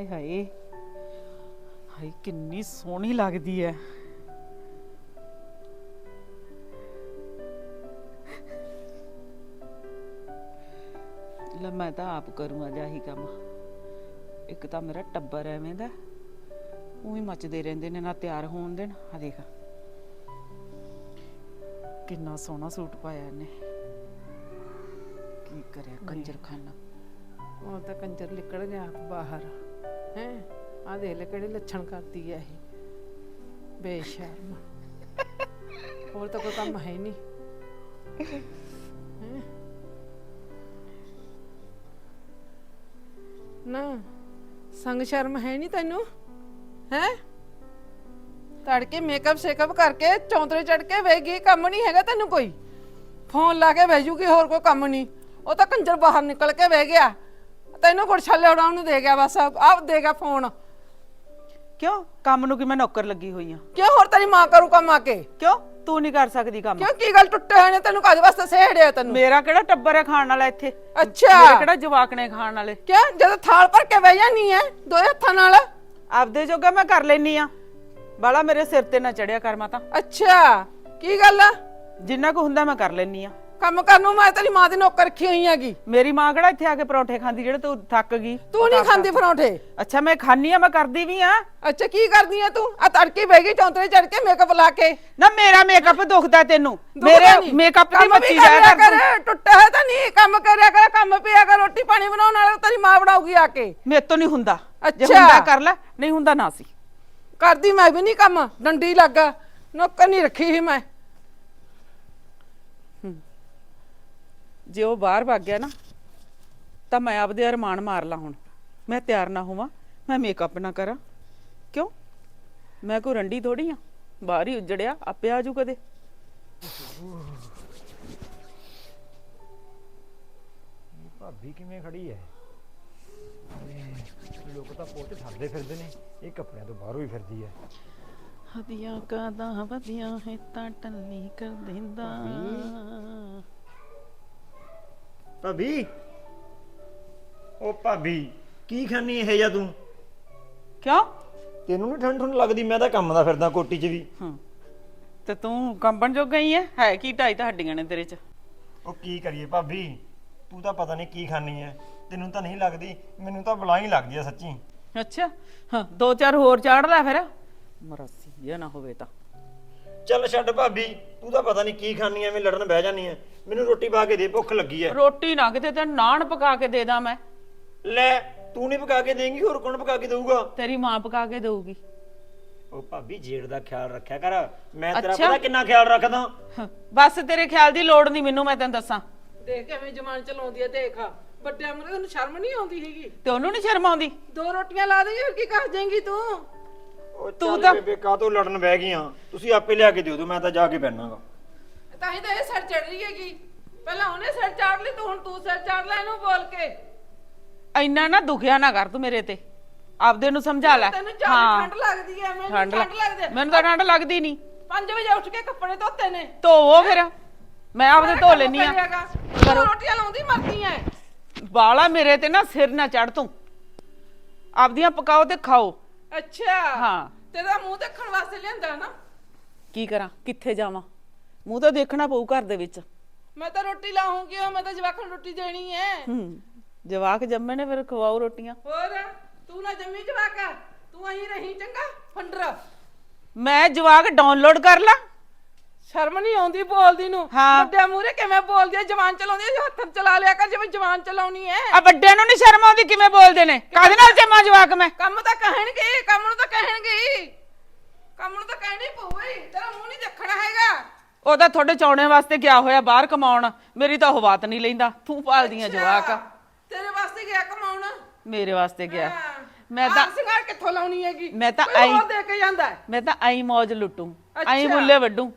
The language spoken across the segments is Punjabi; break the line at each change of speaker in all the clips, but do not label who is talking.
ਹਾਏ ਹਾਏ। ਹਾਏ ਕਿੰਨੀ ਸੋਹਣੀ ਲੱਗਦੀ ਹੈ ਲੈ ਮੈਂ ਤਾਂ ਆਪ ਕਰੂੰ ਅੱਜ ਆਹੀ ਕੰਮ। ਇੱਕ ਤਾਂ ਮੇਰਾ ਟੱਬਰ ਐਵੇਂ ਦਾ ਉਹੀ ਮੱਚਦੇ ਰਹਿੰਦੇ ਨੇ ਨਾ ਤਿਆਰ ਹੋਣ ਦੇਣ। ਆ ਦੇਖ। ਕਿੰਨਾ ਸੋਹਣਾ ਸੂਟ ਪਾਇਆ ਇਹਨੇ। ਕੀ ਕਰਿਆ ਕੰਜਰ ਖਾਨਾ
ਉਹ ਤਾਂ ਕੰਜਰ ਨਿਕਲ ਗਿਆ ਆਪ ਬਾਹਰ। ਹੈ? ਆ ਦੇ ਲੈ ਕਿਹੜੇ ਲੱਛਣ ਕਰਦੀ ਐ ਇਹ। ਬੇਸ਼ਰਮ। ਹੋਰ ਤਾਂ ਕੋਈ ਕੰਮ ਹੈ ਨਹੀਂ। ਨਾ ਸੰਗ ਸ਼ਰਮ ਹੈ ਨਹੀਂ ਤੈਨੂੰ? ਹੈ? ਤੜਕੇ ਮੇਕਅਪ ਸ਼ੇਕਅਪ ਕਰਕੇ ਚੌਂਤਰੇ ਚੜ ਕੇ ਵੇਗੀ ਕੰਮ ਨਹੀਂ ਹੈਗਾ ਤੈਨੂੰ ਕੋਈ। ਫੋਨ ਲਾ ਕੇ ਭੇਜੂਗੀ ਹੋਰ ਕੋਈ ਕੰਮ ਨਹੀਂ। ਉਹ ਤਾਂ ਕੰਜਰ ਬਾਹਰ ਨਿਕਲ ਕੇ ਵੇ ਗਿਆ। ਤੈਨੂੰ ਗੁਰਛਾ ਲਿਆਉਣਾ ਨੂੰ ਦੇ ਗਿਆ ਬਸ ਆਪ ਦੇਗਾ ਫੋਨ
ਕਿਉਂ? ਕੰਮ ਨੂੰ ਕਿ ਮੈਂ ਨੌਕਰ ਲੱਗੀ ਹੋਈ ਆ?
ਕਿਉਂ ਹੋਰ ਤੇਰੀ ਮਾਂ ਕਰੂ ਕੰਮ ਆ ਕੇ?
ਕਿਉਂ? ਤੂੰ ਨਹੀਂ ਕਰ ਸਕਦੀ ਕੰਮ।
ਕਿਉਂ ਕੀ ਗੱਲ ਟੁੱਟੇ ਹੋਏ ਨੇ? ਤੈਨੂੰ ਕਾਹਦੇ ਵਾਸਤੇ ਸਹਿੜਿਆ ਤੈਨੂੰ?
ਮੇਰਾ ਕਿਹੜਾ ਟੱਬਰ ਹੈ ਖਾਣ ਵਾਲਾ ਇੱਥੇ?
ਅੱਛਾ।
ਮੇਰੇ ਕਿਹੜਾ ਜਵਾਕ ਨੇ ਖਾਣ ਵਾਲੇ?
ਕਿਉਂ? ਜਦੋਂ ਥਾਲ ਭਰ ਕੇ ਬਹਿ ਜਾਨੀ ਐ ਦੋ ਹੱਥਾਂ ਨਾਲ?
ਆਪਦੇ ਜੋਗਾ ਮੈਂ ਕਰ ਲੈਨੀ ਆ। ਬਾਲਾ ਮੇਰੇ ਸਿਰ ਤੇ ਨਾ ਚੜਿਆ ਕਰ ਮਾਤਾ।
ਅੱਛਾ। ਕੀ ਗੱਲ ਆ?
ਜਿੰਨਾ ਕੁ ਹੁੰਦਾ ਮੈਂ ਕਰ ਲੈਨੀ ਆ।
ਕੰਮ ਕਰਨ ਨੂੰ ਮੈਂ ਤੇਰੀ ਮਾਂ ਦੀ ਨੌਕਰ ਰੱਖੀ ਹੋਈ ਹੈਗੀ।
ਮੇਰੀ ਮਾਂ ਕਿਹੜਾ ਇੱਥੇ ਆ ਕੇ ਪਰੌਂਠੇ ਖਾਂਦੀ ਜਿਹੜੇ ਤੂੰ ਥੱਕ ਗਈ?
ਤੂੰ ਨਹੀਂ ਖਾਂਦੀ ਪਰੌਂਠੇ।
ਅੱਛਾ ਮੈਂ ਖਾਨੀ ਆ ਮੈਂ ਕਰਦੀ ਵੀ ਆ।
ਅੱਛਾ ਕੀ ਕਰਦੀ ਐ ਤੂੰ? ਆ ਤੜਕੇ ਬਹਿ ਗਈ ਚੌਂਤਰੇ ਚੜ ਕੇ ਮੇਕਅਪ ਲਾ ਕੇ।
ਨਾ ਮੇਰਾ ਮੇਕਅਪ ਦੁਖਦਾ ਤੈਨੂੰ। ਮੇਰੇ। ਮੇਕਅਪ ਦੀ ਮੱਚੀ ਜਾਇਆ ਕਰ
ਟੁੱਟਾ ਹੈ ਤਾਂ ਨਹੀਂ। ਕੰਮ ਕਰਿਆ ਕਰ ਕੰਮ ਪਿਆ ਕਰ ਰੋਟੀ ਪਾਣੀ ਬਣਾਉਣ ਵਾਲਾ ਤੇਰੀ ਮਾਂ ਬਣਾਉਗੀ ਆ ਕੇ।
ਮੇਰੇ ਤੋਂ ਨਹੀਂ ਹੁੰਦਾ। ਜੇ
ਅੱਛਾ।
ਹੁੰਦਾ ਕਰ ਲੈ। ਨਹੀਂ ਹੁੰਦਾ ਨਾ ਸੀ।
ਕਰਦੀ ਮੈਂ ਵੀ ਨਹੀਂ ਕੰਮ। ਡੰਡੀ ਲੱਗਾ। ਨੌਕਰ ਨਹੀਂ ਰੱਖੀ ਸੀ ਮੈਂ।
ਜੇ ਉਹ ਬਾਹਰ ਭੱਗ ਗਿਆ ਨਾ ਤਾਂ ਮੈਂ ਆਪਦੇ ਅਰਮਾਨ ਮਾਰ ਲਾਂ ਹੁਣ। ਮੈਂ ਤਿਆਰ ਨਾ ਹੋਵਾਂ ਮੈਂ ਮੇਕਅਪ ਨਾ ਕਰਾਂ। ਕਿਉਂ? ਮੈਂ ਕੋਈ ਰੰਡੀ ਥੋੜੀ ਆ। ਬਾਹਰ ਹੀ ਉੱਜੜਿਆ ਆਪੇ ਆਜੂ ਕਦੇ।
ਭਾਬੀ ਕਿਵੇਂ ਖੜੀ ਹੈ ਇਹ ਲੋਕ ਤਾਂ ਪੋਤੇ ਥੱਲਦੇ ਫਿਰਦੇ ਨੇ ਇਹ ਕੱਪੜਿਆਂ ਤੋਂ ਬਾਹਰੋਂ ਹੀ ਫਿਰਦੀ ਹੈ
ਹਦੀਆਂ ਕਾਦਾ ਵਧੀਆਂ ਹੈ ਤਾਂ ਟੱਲੀ ਕਰ ਦਿੰਦਾ।
ਭਾਬੀ? ਉਹ ਭਾਬੀ। ਕੀ ਖਾਨੀ ਇਹ ਜਾਂ ਤੂੰ?
ਕਿਉਂ?
ਤੈਨੂੰ ਨਹੀਂ ਠੰਡ ਠੰਡ ਲੱਗਦੀ ਮੈਂ ਤਾਂ ਕੰਮ ਦਾ ਫਿਰਦਾ ਕੋਟੀ 'ਚ ਵੀ।
ਹਾਂ। ਤੇ ਤੂੰ ਕੰਬਣ ਜੋਗਾ ਹੀ ਹੈ ਹੈ ਕੀ ਢਾਈ ਤਾਂ ਹੱਡੀਆਂ ਨੇ ਤੇਰੇ ਚ?
ਉਹ ਕੀ ਕਰੀਏ ਭਾਬੀ? ਤੂੰ ਤਾਂ ਪਤਾ ਨਹੀਂ ਕੀ ਖਾਨੀ ਹੈ ਤੈਨੂੰ ਤਾਂ ਨਹੀਂ ਲੱਗਦੀ ਮੈਨੂੰ ਤਾਂ ਬੁਲਾ ਹੀ ਲੱਗਦੀ ਹੈ ਸੱਚੀ।
ਅੱਛਾ। ਹਾਂ ਦੋ ਚਾਰ ਹੋਰ ਚਾੜ ਲੈ ਫਿਰ। ਮਰਾਸੀ ਇਹ ਨਾ ਹੋਵੇ ਤਾਂ।
ਚੱਲ ਛੱਡ ਭਾਬੀ ਤੂੰ ਤਾਂ ਪਤਾ ਨਹੀਂ ਕੀ ਖਾਨੀ ਐ ਐਵੇਂ ਲੜਨ ਬਹਿ ਜਾਨੀ ਐ। ਮੈਨੂੰ ਰੋਟੀ ਪਾ ਕੇ ਦੇ ਭੁੱਖ ਲੱਗੀ ਐ।
ਰੋਟੀ ਨਾ ਕਿਤੇ ਤੇ ਨਾਨ ਪਕਾ ਕੇ ਦੇ ਦਾਂ ਮੈਂ।
ਲੈ ਤੂੰ ਨਹੀਂ ਪਕਾ ਕੇ ਦੇਂਗੀ ਹੋਰ ਕੌਣ ਪਕਾ ਕੇ ਦੇਊਗਾ?
ਤੇਰੀ ਮਾਂ ਪਕਾ ਕੇ ਦੇਊਗੀ।
ਉਹ ਭਾਬੀ ਜੇੜ ਦਾ ਖਿਆਲ ਰੱਖਿਆ ਕਰ। ਮੈਂ ਤੇਰਾ
ਅੱਛਾ।
ਪਤਾ ਕਿੰਨਾ ਖਿਆਲ ਰੱਖਦਾ।
ਬਸ ਤੇਰੇ ਖਿਆਲ ਦੀ ਲੋੜ ਨਹੀਂ ਮੈਨੂੰ ਮੈਂ ਤੈਨੂੰ ਦੱਸਾਂ।
ਦੇਖ ਕਿਵੇਂ ਜਮਾਨ ਚਲਾਉਂਦੀ ਐ ਦੇਖ। ਵੱਡਿਆਂ ਮਰੇ ਤੈਨੂੰ ਸ਼ਰਮ ਨਹੀਂ ਆਉਂਦੀ ਹੈਗੀ।
ਤੇ ਉਹਨੂੰ ਨਹੀਂ ਸ਼ਰਮ ਆਉਂਦੀ?
ਦੋ ਰੋਟੀਆਂ ਲਾ ਦੇਂਗੀ ਹੋਰ ਕੀ ਕਰ ਜਾਏਂਗੀ ਤੂੰ?
ਤੂੰ ਤਾਂ-
ਬੇਬੇ ਕਾਹਤੋਂ ਲੜਨ ਬਹਿ ਗਈਆਂ ਤੁਸੀਂ ਆਪੇ ਲਿਆ ਕੇ ਦਿਓ ਦੋ ਮੈਂ ਤਾਂ ਜਾ ਕੇ ਬੈਠਾਂਗਾ
ਤਾਂ ਹੀ ਤਾਂ ਇਹ ਸਿਰ ਚੜ ਰਹੀ ਹੈਗੀ। ਪਹਿਲਾਂ ਉਹਨੇ ਸਿਰ ਚਾੜ ਲਈ ਤੂੰ ਹੁਣ ਤੂੰ ਸਿਰ ਚਾੜ ਲੈ ਇਹਨੂੰ ਬੋਲ ਕੇ।
ਇੰਨਾ ਨਾ ਦੁਖਿਆ ਨਾ ਕਰ ਤੂੰ ਮੇਰੇ ਤੇ। ਆਪਦੇ ਨੂੰ ਸਮਝਾ ਲੈ।
ਤੈਨੂੰ ਜ਼ਿਆਦਾ ਠੰਡ ਲੱਗਦੀ ਐ ਮੈਨੂੰ
ਠੰਡ
ਲੱਗਦੀ ਐ।
ਮੈਨੂੰ ਤਾਂ ਠੰਡ ਲੱਗਦੀ ਨਹੀਂ
5 ਵਜੇ ਉੱਠ ਕੇ ਕੱਪੜੇ ਧੋਤੇ ਨੇ।
ਧੋਵੋ ਫਿਰ। ਮੈਂ ਆਪਦੇ ਧੋ ਲੈਣੀ ਆ।
ਰੋਟੀਆਂ ਲਾਉਂਦੀ ਮਰਦੀ ਐ।
ਬਾਲਾ ਮੇਰੇ ਤੇ ਨਾ ਸਿਰ ਨਾ ਚੜ ਤੂੰ। ਆਪਦੀਆਂ ਪਕਾਓ ਤੇ ਖਾਓ।
ਅੱਛਾ।
ਹਾਂ।
ਤੇਰਾ ਮੂੰਹ ਦੇਖਣ ਵਾਸਤੇ ਲਿਆਂਦਾ ਨਾ।
ਕੀ ਕਰਾਂ? ਕਿੱਥੇ ਜਾਵਾਂ? ਮੂੰਹ ਤਾਂ ਦੇਖਣਾ ਪਊ ਘਰ ਦੇ ਵਿੱਚ।
ਮੈਂ ਤਾਂ ਰੋਟੀ ਲਾਉਂਗੀ ਉਹ ਮੈਂ ਤਾਂ ਜਵਾਕਾਂ ਨੂੰ ਰੋਟੀ ਦੇਣੀ ਐ।
ਹੂੰ। ਜਵਾਕ ਜੰਮੇ ਨੇ ਫਿਰ ਖਵਾਓ ਰੋਟੀਆਂ।
ਹੋਰ ਤੂੰ ਨਾ ਜੰਮੀ ਜਵਾਕਾ। ਤੂੰ ਅਹੀਂ ਰਹੀਂ ਚੰਗਾ ਫੰਡਰ।
ਮੈਂ ਜਵਾਕ ਡਾਊਨਲੋਡ ਕਰ ਲਾਂ।
ਸ਼ਰਮ ਨਹੀਂ ਆਉਂਦੀ ਬੋਲਦੀ ਨੂੰ?
ਹਾਂ।
ਵੱਡਿਆਂ ਮੂਹਰੇ ਕਿਵੇਂ ਬੋਲਦੀ ਜਵਾਨ ਚਲਾਉਂਦੀ ਐ ਹੱਥ ਚਲਾ ਲਿਆ ਕਰ ਜਿਵੇਂ ਜਵਾਨ ਚਲਾਉਣੀ ਐ।
ਆ ਵੱਡਿਆਂ ਨੂੰ ਨਹੀਂ ਸ਼ਰਮ ਆਉਂਦੀ ਕਿਵੇਂ ਬੋਲਦੇ ਨੇ? ਕਾਹਦੇ ਨਾਲ ਜੰਮਾ ਜਵਾਕ ਮੈਂ?
ਕੰਮ ਤਾਂ ਕਹਿਣਗੇ ਕੰਮ ਨੂੰ ਤਾਂ ਕਹਿਣਗੇ ਹੀ। ਕੰਮ ਨੂੰ ਤਾਂ ਕਹਿਣੀ ਪਊਗੀ ਤੇਰਾ ਮੂੰਹ ਨਹੀਂ ਦੇਖਣਾ ਹੈਗਾ।
ਉਹ ਤਾਂ ਤੁਹਾਡੇ ਚੌਣੇ ਵਾਸਤੇ ਗਿਆ ਹੋਇਆ? ਬਾਹਰ ਕਮਾਉਣ? ਮੇਰੀ ਤਾਂ ਉਹ ਬਾਤ ਨਹੀਂ ਲੈਂਦਾ। ਤੂੰ ਪਾਲਦੀਆਂ ਜਵਾਕ।
ਤੇਰੇ ਵਾਸਤੇ ਗਿਆ ਕਮਾਉਣ?
ਮੇਰੇ ਵਾਸਤੇ ਗਿਆ।
ਹਾਂ।
ਮੈਂ ਤਾਂ
ਆਪ ਸਿੰਗਾਰ ਕਿੱਥੋਂ ਲਾਉਣੀ ਹੈਗੀ?
ਮੈਂ ਤਾਂ
ਕੋਈ
ਆਈ-
ਹੋਰ ਦੇ ਕੇ ਜਾਂਦਾ ਹੈ।
ਮੈਂ ਤਾਂ ਆਈ ਮੌਜ ਲੁੱਟੂ। ਆਈ
ਅੱਛਾ।
ਬੁੱਲੇ ਵੱਡੂ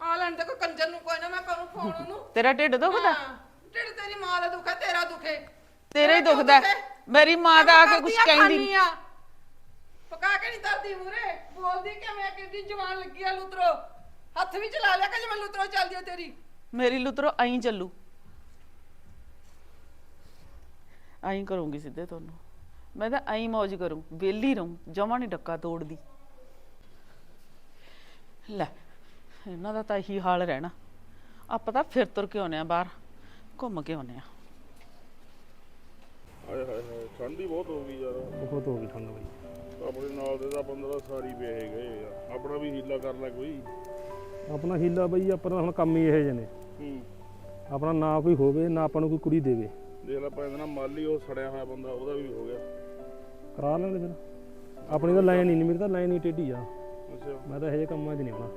ਆ ਲੈਣ ਤੇ ਕੋਈ ਕੰਜਰ ਨੂੰ ਕੋਈ ਨਾ ਮੈਂ ਕਰੂੰ ਫੋਨ ਉਹਨੂੰ।
ਤੇਰਾ ਢਿੱਡ ਦੁਖਦਾ?
ਹਾਂ, ਢਿੱਡ ਤੇਰੀ ਮਾਂ ਦਾ ਦੁੱਖ ਤੇਰਾ ਦੁੱਖ
ਤੇਰਾ ਹੀ ਦੁਖਦਾ? ਹੈ। ਮੇਰੀ ਮਾਂ ਤਾਂ ਆ ਕੇ ਕੁਝ ਕਹਿੰਦੀ।
ਪਕਾ ਕੇ ਨਹੀਂ ਤਰਦੀ ਮੂਰੇ ਬੋਲਦੀ ਕਿਵੇਂ ਕਿੰਦੀ ਜਵਾਨ ਲੱਗੀ ਆ ਲੁਤਰੋ। ਹੱਥ ਵੀ ਚਲਾ ਲਿਆ ਕਿ ਜਿਵੇਂ ਲੁਤਰੋ ਚੱਲਦੀ ਆ ਤੇਰੀ।
ਮੇਰੀ ਲੁਤਰੋ ਆਈ ਚੱਲੂ। ਆਈ ਕਰੂੰਗੀ ਸਿੱਧੇ ਤੁਹਾਨੂੰ। ਮੈਂ ਤਾਂ ਐਂ ਮौज ਕਰੂੰ ਵਿਹਲੀ ਰਹੂੰ ਜਮਾ ਨਹੀਂ ਡੱਕਾ ਤੋੜਦੀ। ਲੈ ਇਹਨਾਂ ਦਾ ਤਾਂ ਇਹੀ ਹਾਲ ਰਹਿਣਾ। ਆਪਾਂ ਤਾਂ ਫਿਰ ਤੁਰ ਕੇ ਆਉਂਦੇ ਆ ਬਾਹਰ ਘੁੰਮ ਕੇ ਆਉਂਦੇ ਆ
ਹਾਏ ਹਾਏ ਹਾਏ ਠੰਡੀ ਬਹੁਤ ਹੋ ਗਈ ਯਾਰ।
ਬਹੁਤ ਹੋ ਗਈ ਠੰਡ ਬਈ।
ਆਪਣੇ ਨਾਲ ਦੇ ਤਾਂ ਬੰਦਾ ਸਾਰੀ ਵੇਹੇ ਗਏ ਆ। ਆਪਣਾ ਵੀ ਹੀਲਾ ਕਰ ਲੈ ਕੋਈ।
ਆਪਣਾ ਹੀਲਾ ਬਈ ਆਪਣਾ ਹੁਣ ਕੰਮ ਹੀ ਇਹੋ ਜਿਹੇ ਨੇ।
ਹੂੰ।
ਆਪਣਾ ਨਾ ਕੋਈ ਹੋਵੇ ਨਾ ਆਪਾਂ ਨੂੰ ਕੋਈ ਕੁੜੀ ਦੇਵੇ।
ਦੇਖ ਲੈ ਪੈਂਦਾ ਨਾ ਮਾਲੀ ਉਹ ਸੜਿਆ ਹੋਇਆ ਬੰਦਾ ਉਹਦਾ ਵੀ ਹੋ ਗਿਆ।
ਕਰਾ ਲੈਂਦੇ ਫਿਰ। ਆਪਣੀ ਤਾਂ ਲਾਈਨ ਹੀ ਨਹੀਂ ਮੇਰੀ ਤਾਂ ਲਾਈਨ ਹੀ ਟੇਢੀ ਆ।
ਅੱਛਾ।
ਮੈਂ ਤਾਂ ਇਹੋ ਜਿਹੇ ਕੰਮਾਂ 'ਚ ਨਹੀਂ ਆਉਣਾ।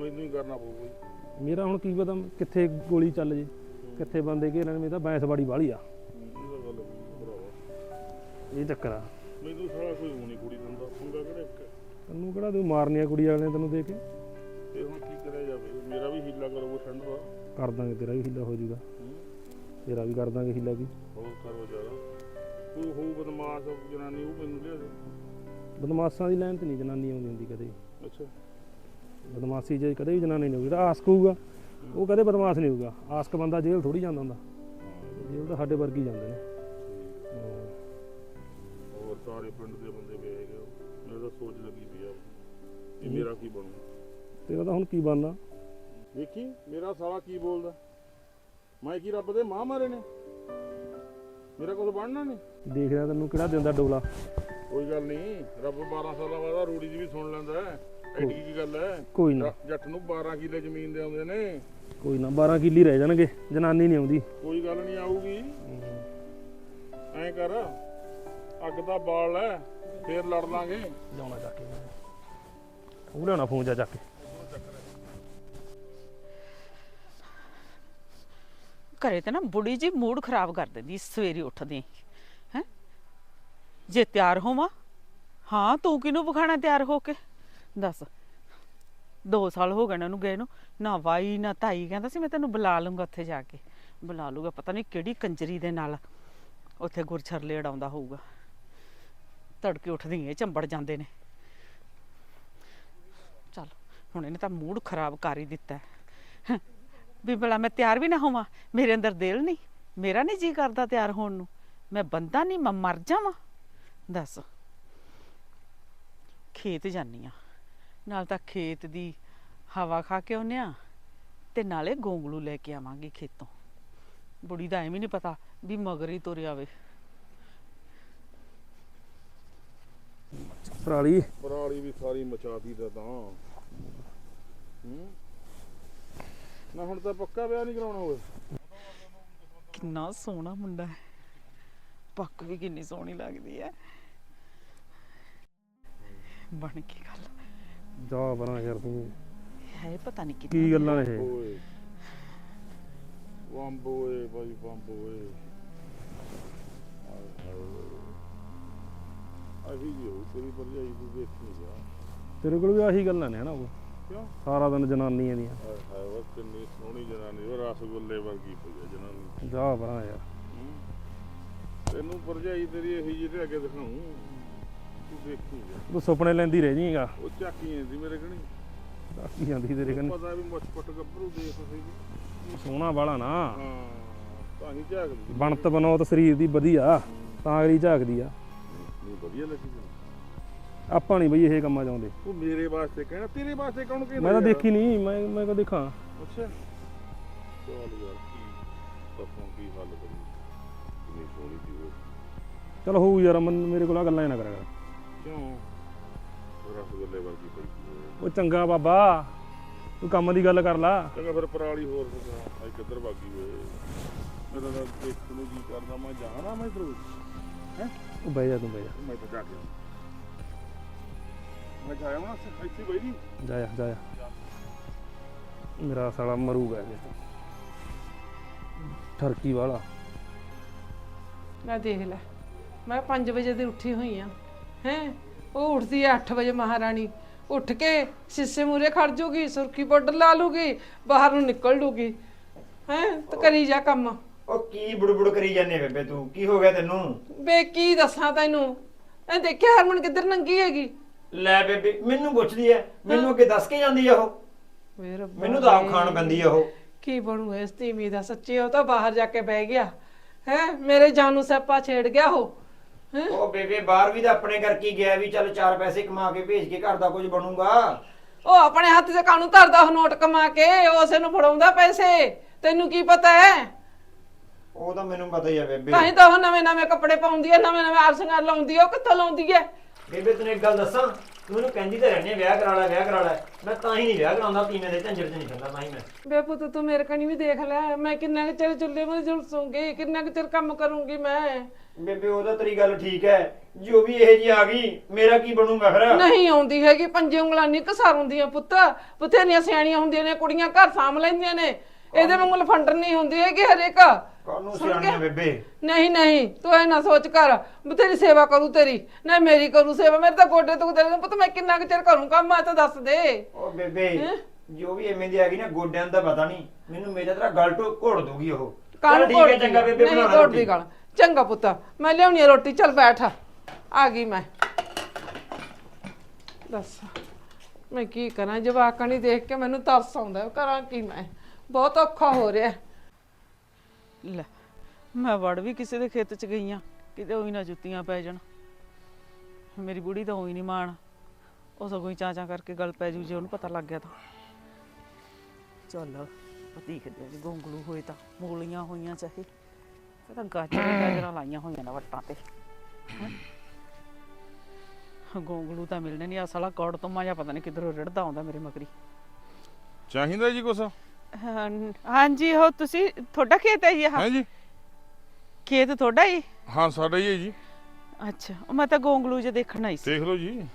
ਮੈਨੂੰ ਹੀ ਕਰਨਾ ਪਊ ਕੋਈ
ਮੇਰਾ ਹੁਣ ਕੀ ਪਤਾ ਕਿੱਥੇ ਗੋਲੀ ਚੱਲ ਜੇ ਕਿੱਥੇ ਬੰਦੇ ਘੇਰਨ ਮੇਰੀ ਤਾਂ ਬੈਂਸ ਬੜੀ ਬਾਲੀ ਆ।
ਇਹ ਤਾਂ ਗੱਲ ਭਰਾਵਾ।
ਇਹ ਚੱਕਰ ਆ।
ਮੈਨੂੰ ਸਾਲਾ ਕੋਈ ਹੋਣੀ ਕੁੜੀ ਦਿੰਦਾ ਪੰਗਾ ਕਿਹੜਾ ਇੱਕ?
ਤੈਨੂੰ ਕਿਹੜਾ ਤੂੰ ਮਾਰਨੀਆਂ ਕੁੜੀ ਵਾਲੇ ਨੇ ਤੈਨੂੰ ਦੇ ਕੇ?
ਇਹ ਹੁਣ ਕੀ ਕਰਿਆ ਜਾਵੇ? ਮੇਰਾ ਵੀ ਹੀਲਾ ਕਰੋ ਠੰਡ ਦਾ।
ਕਰ ਦਾਂਗੇ ਤੇਰਾ ਵੀ ਹੀਲਾ ਹੋ ਜਾਊਗਾ
ਹੂੰ,
ਤੇਰਾ ਵੀ ਕਰ ਦਾਂਗੇ ਹੀਲਾ ਵੀ।
ਹੋਰ ਕਰੋ ਯਾਰ। ਕੋਈ ਹੋਊ ਬਦਮਾਸ਼ ਜਨਾਨੀ ਉਹ ਮੈਨੂੰ ਲਿਆ ਦੇ।
ਬਦਮਾਸ਼ਾਂ ਦੀ ਲਾਈਨ ਤੇ ਨਹੀਂ ਜਨਾਨੀ ਆਉਂਦੀ ਹੁੰਦੀ ਕਦੇ।
ਅੱਛਾ।
ਬਦਮਾਸ਼ੀ ਜੇ ਕਦੇ ਵੀ ਜਨਾਨੀ ਨਹੀਂ ਹੋਊਗੀ ਜਿਹੜਾ ਆਸਕ ਹੋਊਗਾ ਉਹ ਕਦੇ ਬਦਮਾਸ਼ ਨਹੀਂ ਹੋਊਗਾ। ਆਸਕ ਬੰਦਾ ਜੇਲ੍ਹ ਥੋੜੀ ਜਾਂਦਾ ਹੁੰਦਾ। ਜੇਲ੍ਹ ਤਾਂ ਸਾਡੇ ਵਰਗੀ ਜਾਂਦੇ ਨੇ।
ਹੋਰ ਸਾਰੇ ਪਿੰਡ ਦੇ ਬੰਦੇ ਵੇਖ ਗਏ ਮੇਰੇ ਤਾਂ ਸੋਚ ਲੱਗੀ ਪਈ ਆ ਇਹ ਮੇਰਾ ਕੀ ਬਣੂ।
ਤੇਰਾ ਤਾਂ ਹੁਣ ਕੀ ਬਣਨਾ?
ਦੇਖੀ ਮੇਰਾ ਸਾਲਾ ਕੀ ਬੋਲਦਾ? ਮੈਂ ਕੀ ਰੱਬ ਦੇ ਮਾਂ ਮਾਰੇ ਨੇ? ਮੇਰਾ ਕੁਝ ਬਣਨਾ ਨਹੀਂ?
ਦੇਖ ਰਿਹਾ ਤੈਨੂੰ ਕਿਹੜਾ ਦਿੰਦਾ ਡੋਲਾ।
ਕੋਈ ਗੱਲ ਨਹੀਂ ਰੱਬ 12 ਸਾਲਾਂ ਬਾਅਦ ਰੂੜੀ ਦੀ ਵੀ ਸੁਣ ਲੈਂਦਾ ਹੈ। ਐਡੀ ਕੀ ਗੱਲ ਹੈ।
ਕੋਈ ਨਾ।
ਜੱਟ ਨੂੰ 12 ਕਿੱਲੇ ਜ਼ਮੀਨ ਦੇ ਆਉਂਦੇ ਨੇ।
ਕੋਈ ਨਾ 12 ਕਿੱਲੀ ਰਹਿ ਜਾਣਗੇ ਜਨਾਨੀ ਨਹੀਂ ਆਉਂਦੀ।
ਕੋਈ ਗੱਲ ਨਹੀਂ ਆਊਗੀ। ਐਂ ਕਰ ਅੱਗ ਦਾ ਬਾਲ ਲੈ ਫੇਰ ਲੜ ਲਾਂਗੇ।
ਜਾਉਣਾ ਜਾ ਕੇ। ਉਹ ਲਿਆਉਣਾ ਫੋਨ ਜਾ ਚੱਕ ਕੇ।
ਘਰੇ ਤੇ ਨਾ ਬੁੜੀ ਜੀ ਮੂਡ ਖਰਾਬ ਕਰ ਦਿੰਦੀ ਸਵੇਰੇ ਉੱਠਦੇ ਹੈ ਜੇ ਤਿਆਰ ਹੋਵਾਂ ਹਾਂ ਤੂੰ ਕਿਹਨੂੰ ਵਿਖਾਣਾ ਤਿਆਰ ਹੋ ਕੇ? ਦੱਸ। 2 ਸਾਲ ਹੋ ਗਏ ਨੇ ਉਹਨੂੰ ਗਏ ਨੂੰ। ਨਾ ਵਾਈ, ਨਾ ਤਾਈ ਕਹਿੰਦਾ ਸੀ, ਮੈਂ ਤੈਨੂੰ ਬੁਲਾ ਲੂੰਗਾ ਉੱਥੇ ਜਾ ਕੇ। ਬੁਲਾ ਲੂਗਾ ਪਤਾ ਨਹੀਂ ਕਿਹੜੀ ਕੰਜਰੀ ਦੇ ਨਾਲ ਉੱਥੇ ਗੁਰਛਰਲੇ ਅੜਾਉਂਦਾ ਹੋਊਗਾ। ਤੜਕੇ ਉੱਠਦੀ ਏ ਚੰਬੜ ਜਾਂਦੇ ਨੇ। ਚਲ, ਹੁਣ ਇਹਨੇ ਤਾਂ ਮੂਡ ਖਰਾਬ ਕਰ ਹੀ ਦਿੱਤਾ। ਵੀ ਭਲਾ ਮੈਂ ਤਿਆਰ ਵੀ ਨਾ ਹੋਵਾਂ, ਮੇਰੇ ਅੰਦਰ ਦਿਲ ਨਹੀਂ ਮੇਰਾ ਨਹੀਂ ਜੀ ਕਰਦਾ ਤਿਆਰ ਹੋਣ ਨੂੰ। ਮੈਂ ਬੰਦਾ ਨਹੀਂ ਮੈਂ ਮਰ ਜਾਵਾਂ। ਦੱਸ, ਖੇਤ ਜਾਨੀ ਆ। ਨਾਲ ਤਾਂ ਖੇਤ ਦੀ ਹਵਾ ਖਾ ਕੇ ਆਉਂਦੇ ਆ ਤੇ ਨਾਲੇ ਗੋਂਗਲੂ ਲੈ ਕੇ ਆਵਾਂਗੇ ਖੇਤੋਂ। ਬੁੜੀ ਦਾ ਐਵੇਂ ਨਹੀਂ ਪਤਾ ਵੀ ਮਗਰ ਹੀ ਤੁਰ ਆਵੇ
ਪਰਾਲੀ?
ਪਰਾਲੀ ਵੀ ਸਾਰੀ ਮਚਾਤੀ ਦਾ ਤਾਂ। ਹੂੰ? ਨਾ ਹੁਣ ਤਾਂ ਪੱਕਾ ਵਿਆਹ ਨਹੀਂ ਕਰਾਉਣਾ ਹੋਵੇ।
ਕਿੰਨਾ ਸੋਹਣਾ ਮੁੰਡਾ ਹੈ। ਪੱਕ ਵੀ ਕਿੰਨੀ ਸੋਹਣੀ ਲੱਗਦੀ ਹੈ। ਬਣ ਕੀ ਗੱਲ।
ਜਾ ਬਣਾ ਯਾਰ ਤੂੰ।
ਹੈ ਪਤਾ ਨਹੀਂ
ਕੀ ਗੱਲਾਂ ਨੇ ਇਹ?
ਓਏ ਬੰਬ ਓਏ ਭਾਈ ਬੰਬ ਓਏ ਅਹੀ ਜੀ ਹੋਈ ਤੇਰੀ ਭਰਜਾਈ ਤੂੰ ਦੇਖੀ ਜਾ।
ਤੇਰੇ ਕੋਲ ਵੀ ਆਹੀ ਗੱਲਾਂ ਨੇ ਹਨਾ ਉਹ।
ਕਿਉਂ?
ਸਾਰਾ ਦਿਨ ਜਨਾਨੀਆਂ ਦੀਆਂ।
ਹਾਏ ਹਾਏ ਉਹ ਕਿੰਨੀ ਸੋਹਣੀ ਜਨਾਨੀ ਉਹ ਰਸਗੁੱਲੇ ਵਰਗੀ ਪਈ ਆ ਜਨਾਨੀ।
ਜਾ ਬਣਾ ਯਾਰ।
ਤੈਨੂੰ ਭਰਜਾਈ ਤੇਰੀ ਇਹੀ ਜਿਹੀ ਤੇ ਅੱਗੇ ਦਿਖਾਉਂ ਤੂੰ ਦੇਖੀ ਜਾ
ਤੂੰ ਸੁਪਨੇ ਲੈਂਦੀ ਰਹਿ ਜੀਗਾ
ਉਹ ਝਾਕੀਆਂ ਸੀ ਮੇਰੇ ਕਣੀ।
ਕੀ ਜਾਂਦੀ ਤੇਰੇ ਕੰਨ
ਪਤਾ ਵੀ ਮੁੱਛ ਗੱਭਰੂ ਦੇਖ ਸੀ
ਸੋਹਣਾ ਵਾਲਾ ਨਾ।
ਹਾਂ ਤਾਂ ਹੀ ਝਾਕਦੀ
ਬਣਤ ਸਰੀਰ ਦੀ ਵਧੀਆ ਤਾਂ ਅਗਲੀ ਝਾਕਦੀ ਆ।
ਨਹੀਂ ਵਧੀਆ ਲੱਗੀ ਤੈਨੂੰ।
ਆਪਾਂ ਨਹੀਂ ਬਈ ਇਹ ਕੰਮਾਂ ਚਾਹੁੰਦੇ
ਤੂੰ ਮੇਰੇ ਵਾਸਤੇ ਕਹਿਣਾ ਤੇਰੇ ਵਾਸਤੇ ਕੌਣ ਕਹਿੰਦਾ
ਮੈਂ ਤਾਂ? ਦੇਖੀ ਨਹੀਂ ਮੈਂ ਮੈਂ ਕੋ ਦੇਖਾਂ।
ਅੱਛਾ। ਚਲ ਯਾਰ ਕੀ ਦੱਸੋ ਕੀ ਹੱਲ ਕਰੀ ਕਿੰਨੀ ਸੋਹਣੀ ਸੀ ਉਹ।
ਚਲ ਹੋਊ ਯਾਰ ਮਨ ਮੇਰੇ ਕੋਲ ਆ ਗੱਲਾਂ ਹੀ ਨਾ ਕਰਿਆ ਕਰ।
ਕਿਉਂ? ਰਸਗੁੱਲੇ ਵਰਗੀ ਪਈ ਸੀ
ਉਹ ਚੰਗਾ ਬਾਬਾ ਤੂੰ ਕੰਮ ਦੀ ਗੱਲ ਕਰ ਲਾ।
ਚੰਗਾ ਫਿਰ ਪਰਾਲੀ ਹੋਰ ਸਗਾ ਅੱਜ ਕਿੱਧਰ ਬਾਗੀ ਵੇ ਮੇਰਾ ਤਾਂ ਦੇਖ ਨੂੰ ਜੀ ਕਰਦਾ ਮੈਂ ਜਾਣਾ ਮੈਂ ਇਧਰ। ਹੈ?
ਉਹ ਬਹਿ ਜਾ ਤੂੰ ਬਹਿ ਜਾ।
ਮੈਂ ਤਾਂ ਜਾ ਕੇ ਆਉਣਾ। ਮੈਂ ਜਾਇਆ ਨਾ ਇੱਥੇ ਬਈ ਨਹੀਂ
ਜਾ। ਜਾ ਜਾ ਜਾ। ਮੇਰਾ ਸਾਲਾ ਮਰੂਗਾ ਇਹ। ਠਰਕੀ ਵਾਲਾ।
ਲੈ ਦੇਖ ਲੈ। ਮੈਂ 5 ਵਜੇ ਦੀ ਉੱਠੀ ਹੋਈ ਆ। ਹੈ? ਉਹ ਉੱਠਦੀ ਆ 8 ਵਜੇ ਮਹਾਰਾਣੀ। ਉੱਠ ਕੇ ਸਿੱਸੇ ਮੂਰੇ ਖੜ ਜੂਗੀ ਸੁਰਖੀ ਪਾਊਡਰ ਲਾ ਲੂਗੀ ਬਾਹਰ ਨੂੰ ਨਿਕਲ ਲੂਗੀ। ਹੈ? ਤੇ ਕਰੀ ਜਾ ਕੰਮ।
ਉਹ ਕੀ ਬੁੜਬੁੜ ਕਰੀ ਜਾਂਦੇ ਬੇਬੇ ਤੂੰ? ਕੀ ਹੋ ਗਿਆ ਤੈਨੂੰ?
ਬੇ ਕੀ ਦੱਸਾਂ ਤੈਨੂੰ? ਇਹ ਦੇਖਿਆ ਹਰਮਨ ਕਿੱਧਰ ਨੰਗੀ ਹੈਗੀ?
ਲੈ ਬੇਬੇ ਮੈਨੂੰ ਪੁੱਛਦੀ ਐ ਮੈਨੂੰ ਅੱਗੇ ਦੱਸ ਕੇ ਜਾਂਦੀ ਆ ਉਹ।
ਵੇ ਰੱਬਾ
ਮੈਨੂੰ ਤਾਂ ਆਪ ਖਾਣ ਪੈਂਦੀ ਆ ਉਹ।
ਕੀ ਬਣੂ ਇਸ ਧੀਮੀ ਦਾ ਸੱਚੀ ਉਹ ਤਾਂ ਬਾਹਰ ਜਾ ਕੇ ਬਹਿ ਗਿਆ। ਹੈ? ਮੇਰੇ ਜਾਨ ਸੱਪਾ ਛੇੜ ਗਿਆ ਉਹ।
ਉਹ ਬੇਬੇ ਬਾਹਰ ਵੀ ਤਾਂ ਆਪਣੇ ਕਰਕੇ ਹੀ ਗਿਆ ਵੀ ਚੱਲ ਚਾਰ ਪੈਸੇ ਕਮਾ ਕੇ ਭੇਜ ਕੇ ਘਰ ਦਾ ਕੁਝ ਬਣੂਗਾ।
ਉਹ ਆਪਣੇ ਹੱਥ 'ਚ ਕਾਨੂੰ ਧਰਦਾ ਉਹ ਨੋਟ ਕਮਾ ਕੇ ਉਸੇ ਨੂੰ ਫੜਾਉਂਦਾ ਪੈਸੇ? ਤੈਨੂੰ ਕੀ ਪਤਾ ਹੈ?
ਉਹ ਤਾਂ ਮੈਨੂੰ ਪਤਾ ਹੀ ਆ ਬੇਬੇ।
ਤਾਂ ਹੀ ਤਾਂ ਉਹ ਨਵੇਂ ਨਵੇਂ ਕੱਪੜੇ ਪਾਉਂਦੀ ਹੈ ਨਵੇਂ ਨਵੇਂ ਆਰਸੰਗਾਰ ਲਾਉਂਦੀ ਹੈ ਉਹ ਕਿੱਥੋਂ ਲਾਉਂਦੀ ਹੈ?
ਬੇਬੇ ਤੈਨੂੰ ਇੱਕ ਗੱਲ ਦੱਸਾਂ? ਤੂੰ ਮੈਨੂੰ ਕਹਿੰਦੀ ਤਾਂ ਰਹਿੰਦੀ ਆ, ਵਿਆਹ ਕਰਾ ਲੈ ਵਿਆਹ ਕਰਾ ਲੈ। ਮੈਂ ਤਾਂ ਹੀ ਨਹੀਂ ਵਿਆਹ ਕਰਾਉਂਦਾ ਤੀਵੇਂ ਦੇ ਝੰਜਰ 'ਚ ਨਹੀਂ ਪੈਂਦਾ ਤਾਂ ਹੀ ਮੈਂ।
ਬੇ ਪੁੱਤ ਤੂੰ ਮੇਰੇ ਕਣੀ ਵੀ ਦੇਖ ਲੈ। ਮੈਂ ਕਿੰਨਾ ਕੁ ਚਿਰ ਚੁੱਲ੍ਹੇ 'ਤੇ ਝੁਲਸੂੰਗੀ ਕਿੰਨਾ ਕੁ ਚਿਰ ਕੰਮ ਕਰੂੰਗੀ ਮੈਂ?
ਬੇਬੇ ਉਹਦਾ ਤੇਰੀ ਗੱਲ ਠੀਕ ਹੈ। ਜੋ ਵੀ ਇਹ ਜੀ ਆ ਗਈ ਮੇਰਾ ਕੀ ਬਣੂਗਾ ਫਿਰ?
ਨਹੀਂ ਆਉਂਦੀ ਹੈਗੀ ਪੰਜੇ ਉਂਗਲਾਂ ਨਹੀਂ ਘਸਾਰ ਹੁੰਦੀਆਂ ਪੁੱਤ। ਬਥੇਰੀਆਂ ਸਿਆਣੀਆਂ ਹੁੰਦੀਆਂ ਨੇ ਕੁੜੀਆਂ ਘਰ ਸਾਂਭ ਲੈਂਦੀਆਂ ਨੇ। ਇਹਦੇ ਵਾਂਗੂ ਲਫੰਡਰ ਨਹੀਂ ਹੁੰਦੀ ਹੈਗੀ ਹਰੇਕ।
ਕਾਨੂੰ
ਸੁਣ
ਸਿਆਣੀ ਆ
ਕੇ?
ਬੇਬੇ?
ਨਹੀਂ ਨਹੀਂ ਤੂੰ ਇਹ ਨਾ ਸੋਚ ਕਰ ਬਥੇਰੀ ਸੇਵਾ ਕਰੂ ਤੇਰੀ ਨਾ ਮੇਰੀ ਕਰੂ ਸੇਵਾ ਮੇਰੇ ਤਾਂ ਗੋਡੇ ਦੁਖਦੇ ਨੇ ਪੁੱਤ ਮੈਂ ਕਿੰਨਾ ਕੁ ਚਿਰ ਕਰੂੰ ਕੰਮ ਮੈਂ ਤਾਂ ਦੱਸ ਦੇ।
ਉਹ ਬੇਬੇ
ਹੈਂ?
ਜੋ ਵੀ ਐਵੇਂ ਦੀ ਆ ਗਈ ਨਾ ਗੋਡਿਆਂ ਦਾ ਪਤਾ ਨਹੀਂ ਮੈਨੂੰ ਮੇਰਾ ਤੇਰਾ ਗਲ ਟੋ ਘੋੜ ਦੂਗੀ ਉਹ। ਚੱਲ ਠੀਕ ਹੈ ਚੰਗਾ ਬੇਬੇ
ਨਹੀਂ
ਬਣਾ ਲੈ
ਘੋੜ
ਰੋਟੀ।
ਦੀ ਗੱਲ। ਚੰਗਾ ਪੁੱਤ ਮੈਂ ਲਿਆਉਣੀ ਆ ਰੋਟੀ ਚੱਲ ਬੈਠ। ਆ ਗਈ ਮੈਂ। ਦੱਸ ਮੈਂ ਕੀ ਕਰਾਂ ਜਵਾਕਾਂ ਨਹੀਂ ਦੇਖ ਕੇ ਮੈਨੂੰ ਤਰਸ ਆਉਂਦਾ ਕਰਾਂ ਕੀ ਮੈਂ? ਬਹੁਤ ਔਖਾ ਹੋ ਰਿਹਾ।
ਲੈ, ਮੈਂ ਵੜ ਵੀ ਕਿਸੇ ਦੇ ਖੇਤ ਚ ਗਈ ਆ, ਕਿਤੇ ਉਹੀ ਨਾ ਜੁੱਤੀਆਂ ਪੈ ਜਾਣ। ਮੇਰੀ ਬੁੜੀ ਤਾਂ ਉਹੀ ਨਹੀਂ ਮਾਣ। ਉਹ ਸਗੋਂ ਹੀ ਚਾਚਾ ਕਰਕੇ ਗੱਲ ਪੈ ਜੂ ਜੇ ਉਹਨੂੰ ਪਤਾ ਲੱਗ ਗਿਆ ਤਾਂ। ਚੱਲ ਪਤੀ ਕਿਤੇ ਜੀ ਗੋਂਗਲੂ ਹੋਏ ਤਾਂ, ਮੂਲੀਆਂ ਹੋਈਆਂ ਚਾਹੇ। ਇਹ ਤਾਂ ਗਾਜਰਾਂ ਗਾਜਰਾਂ ਲਾਈਆਂ ਹੋਈਆਂ ਨੇ ਵੱਟਾਂ ਤੇ। ਹੈਂ। ਗੋਂਗਲੂ ਤਾਂ ਮਿਲਣੇ ਨਹੀਂ ਆ ਸਾਲਾ ਕੌੜ ਤੋਂ ਮਾਜਾ ਪਤਾ ਨਹੀਂ ਕਿੱਧਰੋਂ ਰਿੜਦਾ ਆਉਂਦਾ ਮੇਰੇ ਮਗਰੀ।
ਚਾਹੀਦਾ ਜੀ ਕੁਛ?
ਹਾਂ- ਹਾਂਜੀ ਉਹ ਤੁਸੀਂ ਤੁਹਾਡਾ ਖੇਤ ਹੈ ਜੀ ਆਹ?
ਹੈ ਜੀ
ਖੇਤ ਤੁਹਾਡਾ ਹੀ
ਹਾਂ ਸਾਡਾ ਹੀ ਹੈ ਜੀ।
ਅੱਛਾ ਉਹ ਮੈਂ ਤਾਂ ਗੋਂਗਲੂ ਜੇ ਦੇਖਣ ਆਈ ਸੀ।
ਦੇਖ ਲਓ ਜੀ।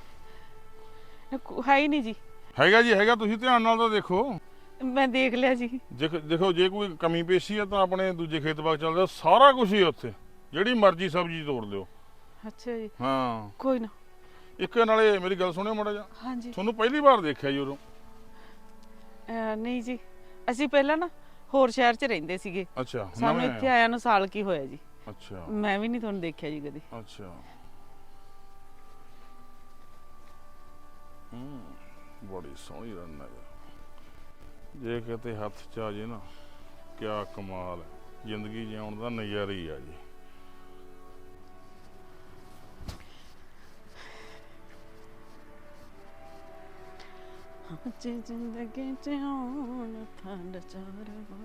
ਹੈ ਹੀ ਨਹੀਂ ਜੀ।
ਹੈਗਾ ਜੀ ਹੈਗਾ ਤੁਸੀਂ ਧਿਆਨ ਨਾਲ ਤਾਂ ਦੇਖੋ।
ਮੈਂ ਦੇਖ ਲਿਆ ਜੀ।
ਦੇਖ- ਦੇਖੋ ਜੇ ਕੋਈ ਕਮੀ ਪੇਸ਼ੀ ਹੈ ਤਾਂ ਆਪਣੇ ਦੂਜੇ ਖੇਤ ਬਾਗ ਚੱਲਦਾ ਸਾਰਾ ਕੁਝ ਹੀ ਉੱਥੇ। ਜਿਹੜੀ ਮਰਜ਼ੀ ਸਬਜ਼ੀ ਤੋੜ ਲਿਓ
ਅੱਛਾ ਜੀ।
ਹਾਂ।
ਕੋਈ ਨਾ।
ਇੱਕ ਨਾਲੇ ਮੇਰੀ ਗੱਲ ਸੁਣਿਓ ਮਾੜਾ ਜਿਹਾ।
ਹਾਂਜੀ।
ਤੁਹਾਨੂੰ ਪਹਿਲੀ ਵਾਰ ਦੇਖਿਆ ਜੀ ਉਦੋਂ?
ਅਹ ਨਹੀਂ ਜੀ। ਅਸੀਂ ਪਹਿਲਾਂ ਨਾ ਹੋਰ ਸ਼ਹਿਰ 'ਚ ਰਹਿੰਦੇ ਸੀਗੇ।
ਅੱਛਾ
ਸਾਨੂੰ
ਨਵੇਂ
ਇੱਥੇ
ਆਏ
ਆਇਆ ਨੂੰ ਸਾਲ ਕੀ ਹੋਇਆ ਜੀ।
ਅੱਛਾ।
ਮੈਂ ਵੀ ਨਹੀਂ ਤੁਹਾਨੂੰ ਦੇਖਿਆ ਜੀ ਕਦੇ।
ਅੱਛਾ। ਹੂੰ ਬੜੀ ਸੋਹਣੀ ਰੰਨ ਜੇ ਕਿਤੇ ਹੱਥ ਚ ਆ ਜੇ ਨਾ ਕਿਆ ਕਮਾਲ ਹੈ। ਜ਼ਿੰਦਗੀ ਜਿਉਣ ਦਾ ਨਜ਼ਾਰਾ ਹੀ ਆ ਜੀ।
ਜੇ ਜ਼ਿੰਦਗੀ 'ਚ ਆਉਣ ਠੰਡ ਚਾਰਵਾ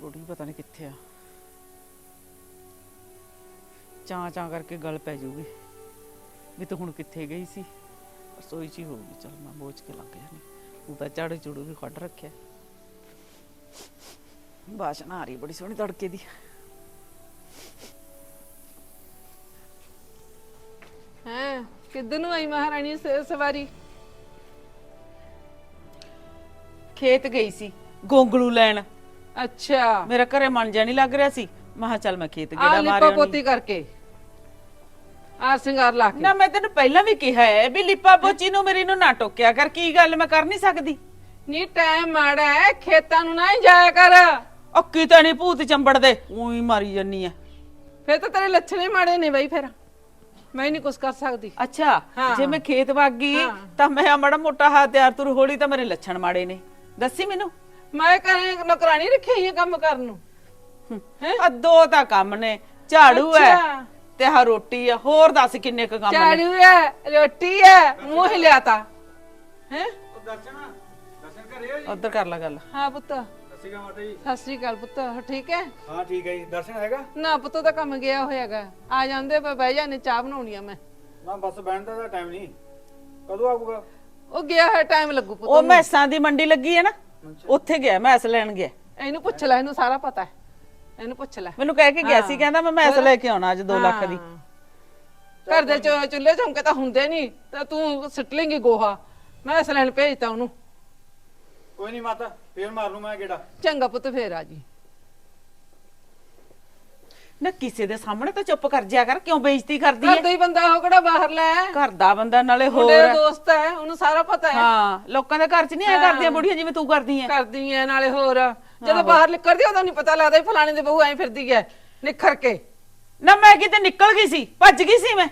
ਬੁੜੀ ਪਤਾ ਨਹੀਂ ਕਿੱਥੇ ਆ ਚਾਂ ਚਾਂ ਕਰਕੇ ਗੱਲ ਪੈ ਜੂਗੀ ਵੀ ਤੂੰ ਹੁਣ ਕਿੱਥੇ ਗਈ ਸੀ ਰਸੋਈ 'ਚ ਹੀ ਹੋਊਗੀ ਚਲ ਮੈਂ ਬੋਝ ਕੇ ਲੱਗ ਜਾਣੀ ਤੂੰ ਤਾਂ ਝਾੜੂ ਝੂੜੂ ਵੀ ਕੱਢ ਰੱਖਿਆ ਬਾਸ਼ਨਾ ਆ ਰਹੀ ਬੜੀ ਸੋਹਣੀ ਤੜਕੇ ਦੀ
ਹੈ ਕਿੱਧਰ ਨੂੰ ਆਈ ਮਹਾਰਾਣੀ ਸ- ਸਵਾਰੀ?
ਖੇਤ ਗਈ ਸੀ। ਗੋਂਗਲੂ ਲੈਣ।
ਅੱਛਾ।
ਮੇਰਾ ਘਰੇ ਮਨ ਜਾ ਨਹੀਂ ਲੱਗ ਰਿਹਾ ਸੀ। ਮੈਂ ਕਿਹਾ ਚੱਲ ਮੈਂ ਖੇਤ
ਆ
ਗੇੜਾ
ਲਿਪਾ
ਮਾਰਿਆ
ਪੋਤੀ ਕਰਕੇ। ਆ ਸਿੰਗਾਰ ਲਾ ਕੇ।
ਨਾ ਮੈਂ ਤੈਨੂੰ ਪਹਿਲਾਂ ਵੀ ਕਿਹਾ ਹੈ ਵੀ ਲਿਪਾ ਪੋਚੀ ਨੂੰ ਮੇਰੀ ਨੂੰ ਨਾ ਟੋਕਿਆ ਕਰ ਕੀ ਗੱਲ ਮੈਂ ਕਰ ਨਹੀਂ ਸਕਦੀ?
ਨੀ ਟਾਈਮ ਮਾੜਾ ਹੈ ਖੇਤਾਂ ਨੂੰ ਨਾ ਹੀ ਜਾਇਆ ਕਰ।
ਉਹ ਕਿਤੇ ਨਹੀਂ ਭੂਤ ਚੰਬੜ ਦੇ। ਉਹੀ ਮਾਰੀ ਜੰਨੀ ਆ।
ਫਿਰ ਤਾਂ ਤੇਰੇ ਲੱਛਣ ਹੀ ਮਾੜੇ ਨੇ ਬਈ ਫਿਰ। ਮੈਂ ਨਹੀਂ ਕੁਛ ਕਰ ਸਕਦੀ।
ਅੱਛਾ
ਹਾਂ।
ਜੇ ਮੈਂ ਖੇਤ ਵਗ ਗਈ
ਹਾਂ।
ਤਾਂ ਮੈਂ ਮੜਾ ਮੋਟਾ ਹੱਥ ਤਿਆਰ ਤੁਰ ਹੋਲੀ ਤਾਂ ਮੇਰੇ ਲੱਛਣ ਮਾੜੇ ਨੇ। ਦੱਸੀ ਮੈਨੂੰ।
ਮੈਂ ਕਰੇ ਨੌਕਰਾਨੀ ਰੱਖੀ ਹੋਈ ਹੈ ਕੰਮ ਕਰਨ ਨੂੰ। ਹੈਂ?
ਆ ਦੋ ਤਾਂ ਕੰਮ ਨੇ ਝਾੜੂ ਹੈ
ਅੱਛਾ।
ਤੇ ਆਹ ਰੋਟੀ ਆ ਹੋਰ ਦੱਸ ਕਿੰਨੇ ਕੁ ਕੰਮ ਨੇ।
ਝਾੜੂ ਹੈ ਰੋਟੀ ਹੈ ਮੂੰਹ ਹਿਲਾਤਾ ਹੈ?
ਉਧਰ ਕਰ ਲੈ ਗੱਲ।
ਹਾਂ ਪੁੱਤ।
ਸ਼੍ਰੀ ਅਕਾਲ ਮਾਤਾ ਜੀ।
ਸਤਿ ਸ੍ਰੀ ਅਕਾਲ ਪੁੱਤ ਹੋਰ ਠੀਕ ਹੈ?
ਹਾਂ ਠੀਕ ਹੈ ਜੀ। ਦਰਸ਼ਨ ਹੈਗਾ?
ਨਾ ਪੁੱਤ ਤਾਂ ਕੰਮ ਗਿਆ ਹੋਇਆਗਾ। ਆ ਜਾਂਦੇ ਮੈਂ ਬਹਿ ਜਾਣੇ ਚਾਹ ਬਣਾਉਣੀ ਆ ਮੈਂ।
ਨਾ ਬਸ ਬੈਣ ਦਾ ਟਾਈਮ ਨਹੀਂ। ਕਦੋਂ ਆਊਗਾ?
ਉਹ ਗਿਆ ਹੈ ਟਾਈਮ ਲੱਗੂ ਪੁੱਤ
ਉਹ ਮੈਸਾਂ ਦੀ ਮੰਡੀ ਲੱਗੀ ਹੈ ਨਾ ਉੱਥੇ ਗਿਆ ਮੈਸ ਲੈਣ ਗਿਆ।
ਇਹਨੂੰ ਪੁੱਛ ਲੈ ਇਹਨੂੰ ਸਾਰਾ ਪਤਾ ਹੈ। ਇਹਨੂੰ ਪੁੱਛ ਲੈ।
ਮੈਨੂੰ ਕਹਿ ਕੇ ਗਿਆ ਸੀ ਕਹਿੰਦਾ ਮੈਂ ਮੈਸ ਲੈ ਕੇ ਆਉਣਾ ਅੱਜ 2 ਲੱਖ ਦੀ।
ਘਰ ਦੇ ਚੁੱਲ੍ਹੇ ਚੌਂਕੇ ਤਾਂ ਹੁੰਦੇ ਨਹੀਂ। ਤਾਂ ਤੂੰ ਸਿੱਟ ਲੇਂਗੀ ਗੋਹਾ। ਮੈਂ ਇਸ ਲੈਣ ਭੇਜਤਾ ਉਹਨੂੰ।
ਕੋਈ ਨਹੀਂ ਮਾਤਾ ਫੇਰ ਮਾਰ ਲੂ ਮੈਂ ਗੇੜਾ।
ਚੰਗਾ ਪੁੱਤ ਫੇਰ ਆ ਜੀ।
ਨਾ ਕਿਸੇ ਦੇ ਸਾਹਮਣੇ ਤਾਂ ਚੁੱਪ ਕਰ ਜਿਆ ਕਰ ਕਿਉਂ ਬੇਇੱਜ਼ਤੀ ਕਰਦੀ
ਘਰ
ਹੈ
ਦਾ ਹੀ ਬੰਦਾ ਉਹ ਕਿਹੜਾ ਬਾਹਰ ਲੈ
ਘਰ ਦਾ ਬੰਦਾ ਨਾਲੇ ਹੋਰ
ਮੁੰਡੇ ਦਾ
ਹੈ।
ਦੋਸਤ ਹੈ ਉਹਨੂੰ ਸਾਰਾ ਪਤਾ ਹੈ
ਹਾਂ ਲੋਕਾਂ ਦੇ ਘਰ 'ਚ ਨਹੀਂ ਐ ਕਰਦੀਆਂ ਬੁੜੀਆਂ ਜਿਵੇਂ ਤੂੰ ਕਰਦੀ ਐ?
ਕਰਦੀ ਐ ਨਾਲੇ ਹੋਰ। ਜਦੋਂ ਬਾਹਰ ਨਿਕਲਦੀ ਉਦੋਂ ਨਹੀਂ ਪਤਾ ਲੱਗਦਾ ਵੀ ਫਲਾਣੇ ਦੇ ਬਹੂ ਐਂ ਫਿਰਦੀ ਐ। ਨਿਖਰ ਕੇ।
ਨਾ ਮੈਂ ਕਿਤੇ ਨਿਕਲ ਗਈ ਸੀ ਭੱਜ ਗਈ ਸੀ ਮੈਂ।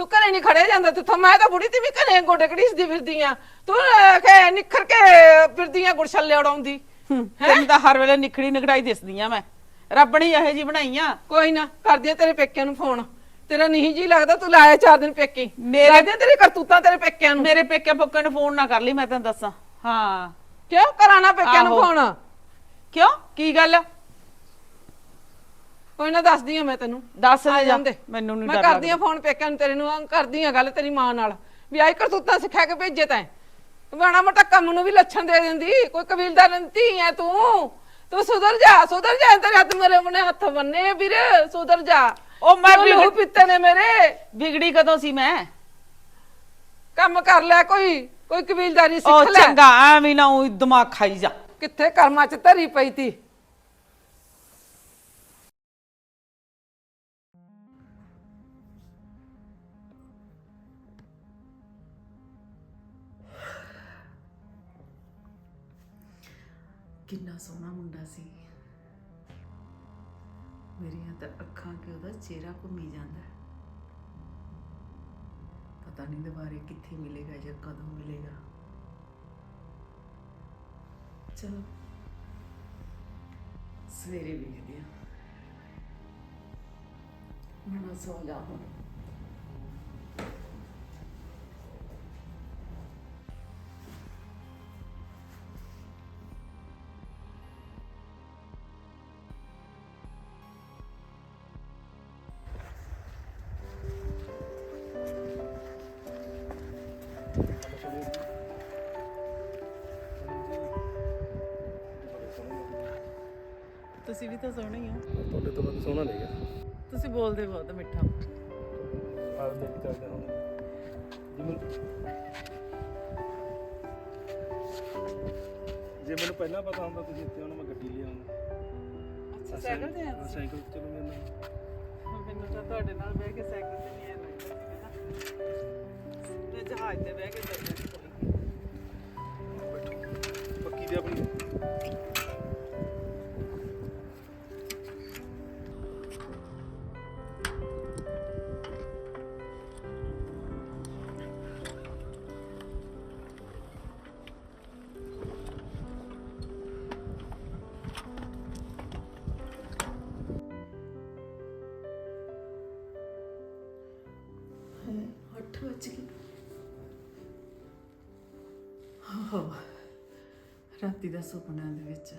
ਤੂੰ ਘਰੇ ਨਹੀਂ ਖੜੇ ਜਾਂਦਾ ਤੂੰ ਮੈਂ ਤਾਂ ਬੁੜੀ ਤੇ ਵੀ ਘਰੇ ਗੋਡੇ ਘੜੀਸਦੀ ਫਿਰਦੀ ਆ। ਤੂੰ ਅਹ, ਕਿ ਨਿਖਰ ਕੇ ਫਿਰਦੀ ਆ ਗੁਰਛੱਲੇ ਉਡਾਉਂਦੀ
ਤੈਨੂੰ ਤਾਂ ਹਰ ਵੇਲੇ ਨਿਖੜੀ ਨਿਖੜਾਈ ਦਿਸਦੀ ਆ ਮੈਂ। ਰੱਬ ਨੇ ਇਹੋ ਜੀ ਬਣਾਈ ਆ।
ਕੋਈ ਨਾ ਕਰਦੀ ਆ ਤੇਰੇ ਪੇਕਿਆਂ ਨੂੰ ਫੋਨ। ਤੇਰਾ ਨਹੀਂ ਜੀ ਲੱਗਦਾ ਤੂੰ ਲਾਇਆ ਚਾਰ ਦਿਨ ਪੇਕੇ।
ਮੇਰੇ-
ਮੇਰੇ ਤੇਰੇ ਕਰਤੂਤਾਂ ਤੇਰੇ ਪੇਕਿਆਂ ਨੂੰ।
ਮੇਰੇ ਪੇਕੇ ਪੁੱਕੇ ਨੂੰ ਫੋਨ ਨਾ ਕਰ ਲਈ ਮੈਂ ਤੈਨੂੰ ਦੱਸਾਂ। ਹਾਂ।
ਕਿਉਂ? ਕਰਾਣਾ ਪੇਕਿਆਂ ਨੂੰ
ਆਹੋ।
ਫੋਨ।
ਕਿਉਂ? ਕੀ ਗੱਲ? ਆ?
ਕੋਈ ਨਾ ਦੱਸਦੀ ਆ ਮੈਂ ਤੈਨੂੰ।
ਦੱਸ ਦੇ ਜਾ। ਮੈਨੂੰ ਨਹੀਂ
ਮੈਂ ਕਰਦੀ ਆ ਫੋਨ ਪੇਕਿਆਂ ਨੂੰ ਤੇਰੇ ਨੂੰ ਆਹ ਕਰਦੀ ਆ ਗੱਲ ਤੇਰੀ ਮਾਂ ਨਾਲ। ਵੀ ਆਈ ਕਰਤੂਤਾਂ ਸਿੱਖਿਆ ਕੇ ਭੇਜੇ ਤੈਂ। ਬਾਣਾ ਮੋਟਾ ਕੰਮ ਨੂੰ ਵੀ ਲੱਛਣ ਦੇ ਦਿੰਦੀ। ਕੋਈ ਕਬੀਲਦਾਰ ਨੰਤੀ ਐ ਤੂੰ। ਤੂੰ ਸੁਧਰ ਜਾ ਸੁਧਰ ਜਾ ਤੇਰੇ ਹੱਥ ਮੇਰੇ ਆਪਣੇ ਹੱਥ ਬੰਨੇ ਵੀਰ। ਸੁਧਰ ਜਾ।
ਉਹ ਮੈਂ
ਕਿਉਂ ਲਹੂ
ਬਿਗੜ-
ਪੀਤੇ ਨੇ ਮੇਰੇ।
ਵਿਗੜੀ ਕਦੋਂ ਸੀ ਮੈਂ?
ਕੰਮ ਕਰ ਲੈ ਕੋਈ ਕੋਈ ਕਬੀਲਦਾਰੀ
ਉਹ
ਸਿੱਖ ਲੈ।
ਚੰਗਾ ਐਵੇਂ ਨਾ ਊਂ ਦਿਮਾਗ ਖਾਈ ਜਾ।
ਕਿੱਥੇ ਕਰਮਾਂ ਚ ਧਰੀ ਪਈ ਤੀ?
ਕਿੰਨਾ ਸੋਹਣਾ ਮੁੰਡਾ ਸੀ। ਮੇਰੀਆਂ ਤਾਂ ਅੱਖਾਂ ਕਿ ਉਹਦਾ ਚਿਹਰਾ ਘੁੰਮੀ ਜਾਂਦਾ। ਹੈ। ਪਤਾ ਨਹੀਂ ਦੁਬਾਰੇ ਕਿੱਥੇ ਮਿਲੇਗਾ ਜਾਂ ਕਦੋਂ ਮਿਲੇਗਾ। ਚਲੋ। ਸਵੇਰੇ ਵੇਖਦੇ ਆ ਮਨਾ ਸੋ ਜਾ ਹੁਣ।
ਤੁਸੀਂ ਵੀ ਤਾਂ ਸੋਹਣੇ ਹੀ ਹੋ।
ਤੁਹਾਡੇ ਤੋਂ ਵੱਧ ਸੋਹਣਾ ਨਹੀਂ ਆ।
ਤੁਸੀਂ ਬੋਲਦੇ ਬਹੁਤ ਮਿੱਠਾ।
ਆਹ ਦੇਖ ਚੱਲਦੇ ਹੁਣ ਜਿਵੇਂ ਜੇ ਮੈਨੂੰ ਪਹਿਲਾਂ ਪਤਾ ਹੁੰਦਾ ਤੁਸੀਂ ਇੱਥੇ ਆਉਣਾ ਮੈਂ ਗੱਡੀ ਲਿਆਉਂਦਾ
ਅੱਛਾ ਸਾਈਕਲ ਤੇ ਆ
ਸਾਈਕਲ ਤੇ ਚਲੋ ਮੇਰੇ ਨਾਲ
ਮੈਨੂੰ ਤਾਂ ਤੁਹਾਡੇ ਨਾਲ ਬਹਿ ਕੇ ਸਾਈਕਲ ਤੇ ਨਹੀਂ ਨਾ ਮੈਂ ਜਹਾਜ਼
ਰਾਤੀ ਦਾ ਸੁਪਨਾ ਦੇ ਵਿੱਚ।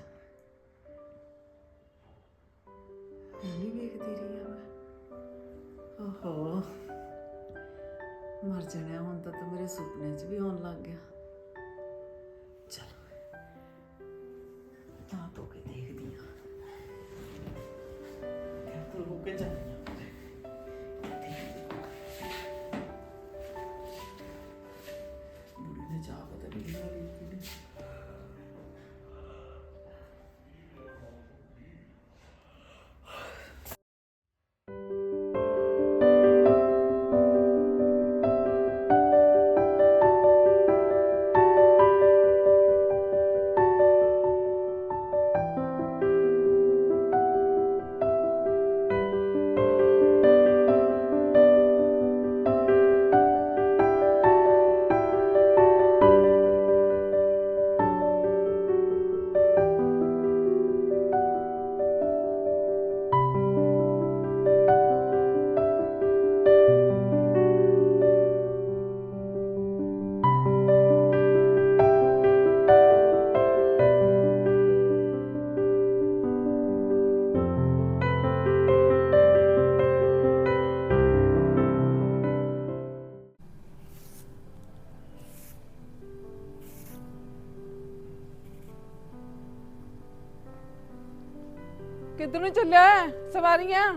ਕਿੱਧਰ ਨੂੰ ਚੱਲਿਆ ਹੈ? ਸਵਾਰੀਆਂ?